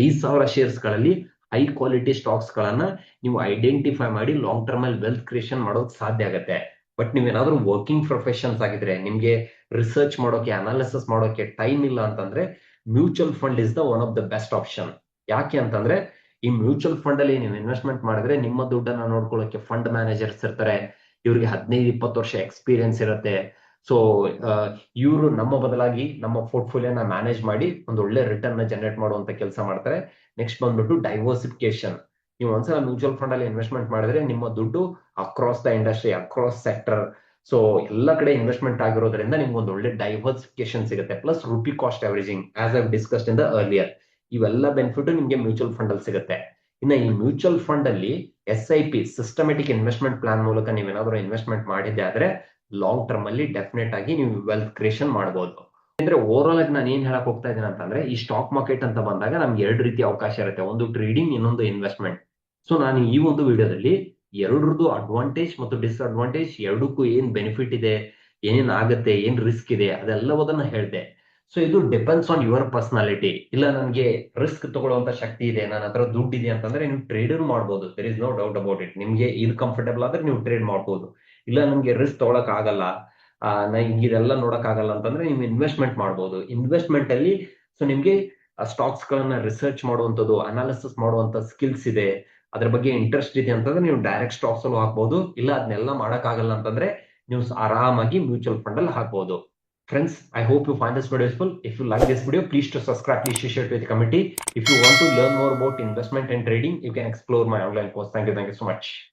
Speaker 1: ಐದ್ ಸಾವಿರ ಶೇರ್ಸ್ಗಳಲ್ಲಿ ಹೈ ಕ್ವಾಲಿಟಿ ಸ್ಟಾಕ್ಸ್ ಗಳನ್ನ ನೀವು ಐಡೆಂಟಿಫೈ ಮಾಡಿ ಲಾಂಗ್ ಟರ್ಮ್ ಅಲ್ಲಿ ವೆಲ್ತ್ ಕ್ರಿಯೇಷನ್ ಮಾಡೋಕೆ ಸಾಧ್ಯ ಆಗತ್ತೆ. ಬಟ್ ನೀವೇನಾದ್ರೂ ವರ್ಕಿಂಗ್ ಪ್ರೊಫೆಷನ್ಸ್ ಆಗಿದ್ರೆ, ನಿಮ್ಗೆ ರಿಸರ್ಚ್ ಮಾಡೋಕೆ ಅನಾಲಿಸಿಸ್ ಮಾಡೋಕೆ ಟೈಮ್ ಇಲ್ಲ ಅಂತಂದ್ರೆ mutual fund is the one of the best option ಯಾಕೆ ಅಂತಂದ್ರೆ, ಈ ಮ್ಯೂಚುವಲ್ ಫಂಡ್ ಅಲ್ಲಿ ನೀವು ಇನ್ವೆಸ್ಟ್ಮೆಂಟ್ ಮಾಡಿದ್ರೆ ನಿಮ್ಮ ದುಡ್ಡನ್ನ ನೋಡ್ಕೊಳ್ಳೋಕೆ ಫಂಡ್ ಮ್ಯಾನೇಜರ್ಸ್ ಇರ್ತಾರೆ. ಇವ್ರಿಗೆ ಹದಿನೈದು, ಇಪ್ಪತ್ತು ವರ್ಷ ಎಕ್ಸ್ಪೀರಿಯನ್ಸ್ ಇರುತ್ತೆ. ಸೊ ಇವರು ನಮ್ಮ ಬದಲಾಗಿ ನಮ್ಮ ಪೋರ್ಟ್ಫೋಲಿಯೋನ ಮ್ಯಾನೇಜ್ ಮಾಡಿ ಒಂದು ಒಳ್ಳೆ ರಿಟರ್ನ್ ಜನರೇಟ್ ಮಾಡುವಂತ ಕೆಲಸ ಮಾಡ್ತಾರೆ. ನೆಕ್ಸ್ಟ್ ಬಂದ್ಬಿಟ್ಟು ಡೈವರ್ಸಿಫಿಕೇಶನ್ ನೀವು ಒಂದ್ಸಲ ಮ್ಯೂಚುವಲ್ ಫಂಡ್ ಅಲ್ಲಿ ಇನ್ವೆಸ್ಟ್ಮೆಂಟ್ ಮಾಡಿದ್ರೆ ನಿಮ್ಮ ದುಡ್ಡು across the industry across sector so ಎಲ್ಲ ಕಡೆ ಇನ್ವೆಸ್ಟ್ಮೆಂಟ್ ಆಗಿರೋದ್ರಿಂದ ನಿಮ್ಗೆ ಒಂದು ಒಳ್ಳೆ ಡೈವರ್ಸಿಫಿಕೇಶನ್ ಸಿಗುತ್ತೆ plus rupee cost averaging as I discussed in the earlier ಇವೆಲ್ಲ ಬೆನಿಫಿಟ್ ನಿಮ್ಗೆ ಮ್ಯೂಚುವಲ್ ಫಂಡ್ ಅಲ್ಲಿ ಸಿಗುತ್ತೆ. ಇನ್ನ ಈ ಮ್ಯೂಚುವಲ್ ಫಂಡ್ ಅಲ್ಲಿ S I P systematic investment plan ಮೂಲಕ ನೀವೇನಾದ್ರೂ ಇನ್ವೆಸ್ಟ್ಮೆಂಟ್ ಮಾಡಿದ್ದೆ ಆದ್ರೆ ಲಾಂಗ್ ಟರ್ಮ್ ಅಲ್ಲಿ ಡೆಫಿನೆಟ್ ಆಗಿ ನೀವು ವೆಲ್ತ್ ಕ್ರಿಯೇಷನ್ ಮಾಡಬಹುದು ಅಂದ್ರೆ ಓವರ್ ಆಲ್ ಆಗಿ ನಾನು ಏನ್ ಹೇಳಕ್ ಹೋಗ್ತಾ ಇದ್ದೀನಿ ಅಂತಂದ್ರೆ ಈ ಸ್ಟಾಕ್ ಮಾರ್ಕೆಟ್ ಅಂತ ಬಂದಾಗ ನಮ್ಗೆ ಎರಡು ರೀತಿ ಅವಕಾಶ ಇರುತ್ತೆ. ಒಂದು ಟ್ರೇಡಿಂಗ್ ಇನ್ನೊಂದು ಇನ್ವೆಸ್ಟ್ಮೆಂಟ್ ಸೊ ನಾನು ಈ ಒಂದು ವಿಡಿಯೋದಲ್ಲಿ ಎರಡರದ್ದು ಅಡ್ವಾಂಟೇಜ್ ಮತ್ತು ಡಿಸ್ಅಡ್ವಾಂಟೇಜ್ ಎರಡಕ್ಕೂ ಏನ್ ಬೆನಿಫಿಟ್ ಇದೆ, ಏನೇನ್ ಆಗುತ್ತೆ, ಏನ್ ರಿಸ್ಕ್ ಇದೆ, ಅದೆಲ್ಲವದನ್ನ ಹೇಳ್ದೆ. ಸೊ ಇದು ಡಿಪೆಂಡ್ಸ್ ಆನ್ ಯುವರ್ ಪರ್ಸನಾಲಿಟಿ ಇಲ್ಲ, ನನಗೆ ರಿಸ್ಕ್ ತಗೊಳ್ಳುವಂತ ಶಕ್ತಿ ಇದೆ, ನನ್ನ ಹತ್ರ ದುಡ್ಡು ಇದೆ ಅಂತಂದ್ರೆ ನೀವು ಟ್ರೇಡರ್ ಮಾಡ್ಬೋದು. There is no doubt about it ನಿಮ್ಗೆ ಇದು ಕಂಫರ್ಟಬಲ್ ಆದ್ರೆ ನೀವು ಟ್ರೇಡ್ ಮಾಡ್ಬೋದು. ಇಲ್ಲ ನಮ್ಗೆ ರಿಸ್ಕ್ ತಗೊಳಕ್ ಆಗಲ್ಲ ನಂಗೆ ಇದೆಲ್ಲ ನೋಡಕ್ ಆಗಲ್ಲ ಅಂತಂದ್ರೆ ನೀವು ಇನ್ವೆಸ್ಟ್ಮೆಂಟ್ ಮಾಡ್ಬೋದು. ಇನ್ವೆಸ್ಟ್ಮೆಂಟ್ ಅಲ್ಲಿ ಸೊ ನಿಮ್ಗೆ ಸ್ಟಾಕ್ಸ್ ಗಳನ್ನ ರಿಸರ್ಚ್ ಮಾಡುವಂತದ್ದು ಅನಾಲಿಸಿಸ್ ಮಾಡುವಂತ ಸ್ಕಿಲ್ಸ್ ಇದೆ. ಅದ್ರ ಬಗ್ಗೆ ಇಂಟ್ರೆಸ್ಟ್ ಇದೆ ಅಂತಂದ್ರೆ ನೀವು ಡೈರೆಕ್ಟ್ ಸ್ಟಾಕ್ಸ್ ಅಲ್ಲೂ ಹಾಕ್ಬಹುದು ಇಲ್ಲ ಅದನ್ನೆಲ್ಲ ಮಾಡಕ್ ಆಗಲ್ಲ ಅಂತಂದ್ರೆ ನೀವು ಆರಾಮಾಗಿ ಮ್ಯೂಚುವಲ್ ಫಂಡ್ ಅಲ್ಲಿ ಹಾಕ್ಬಹುದು friends I hope you find this video useful if you like this video please to subscribe please share with committee if you want to learn more about investment and trading you can explore my online course thank you thank you so much.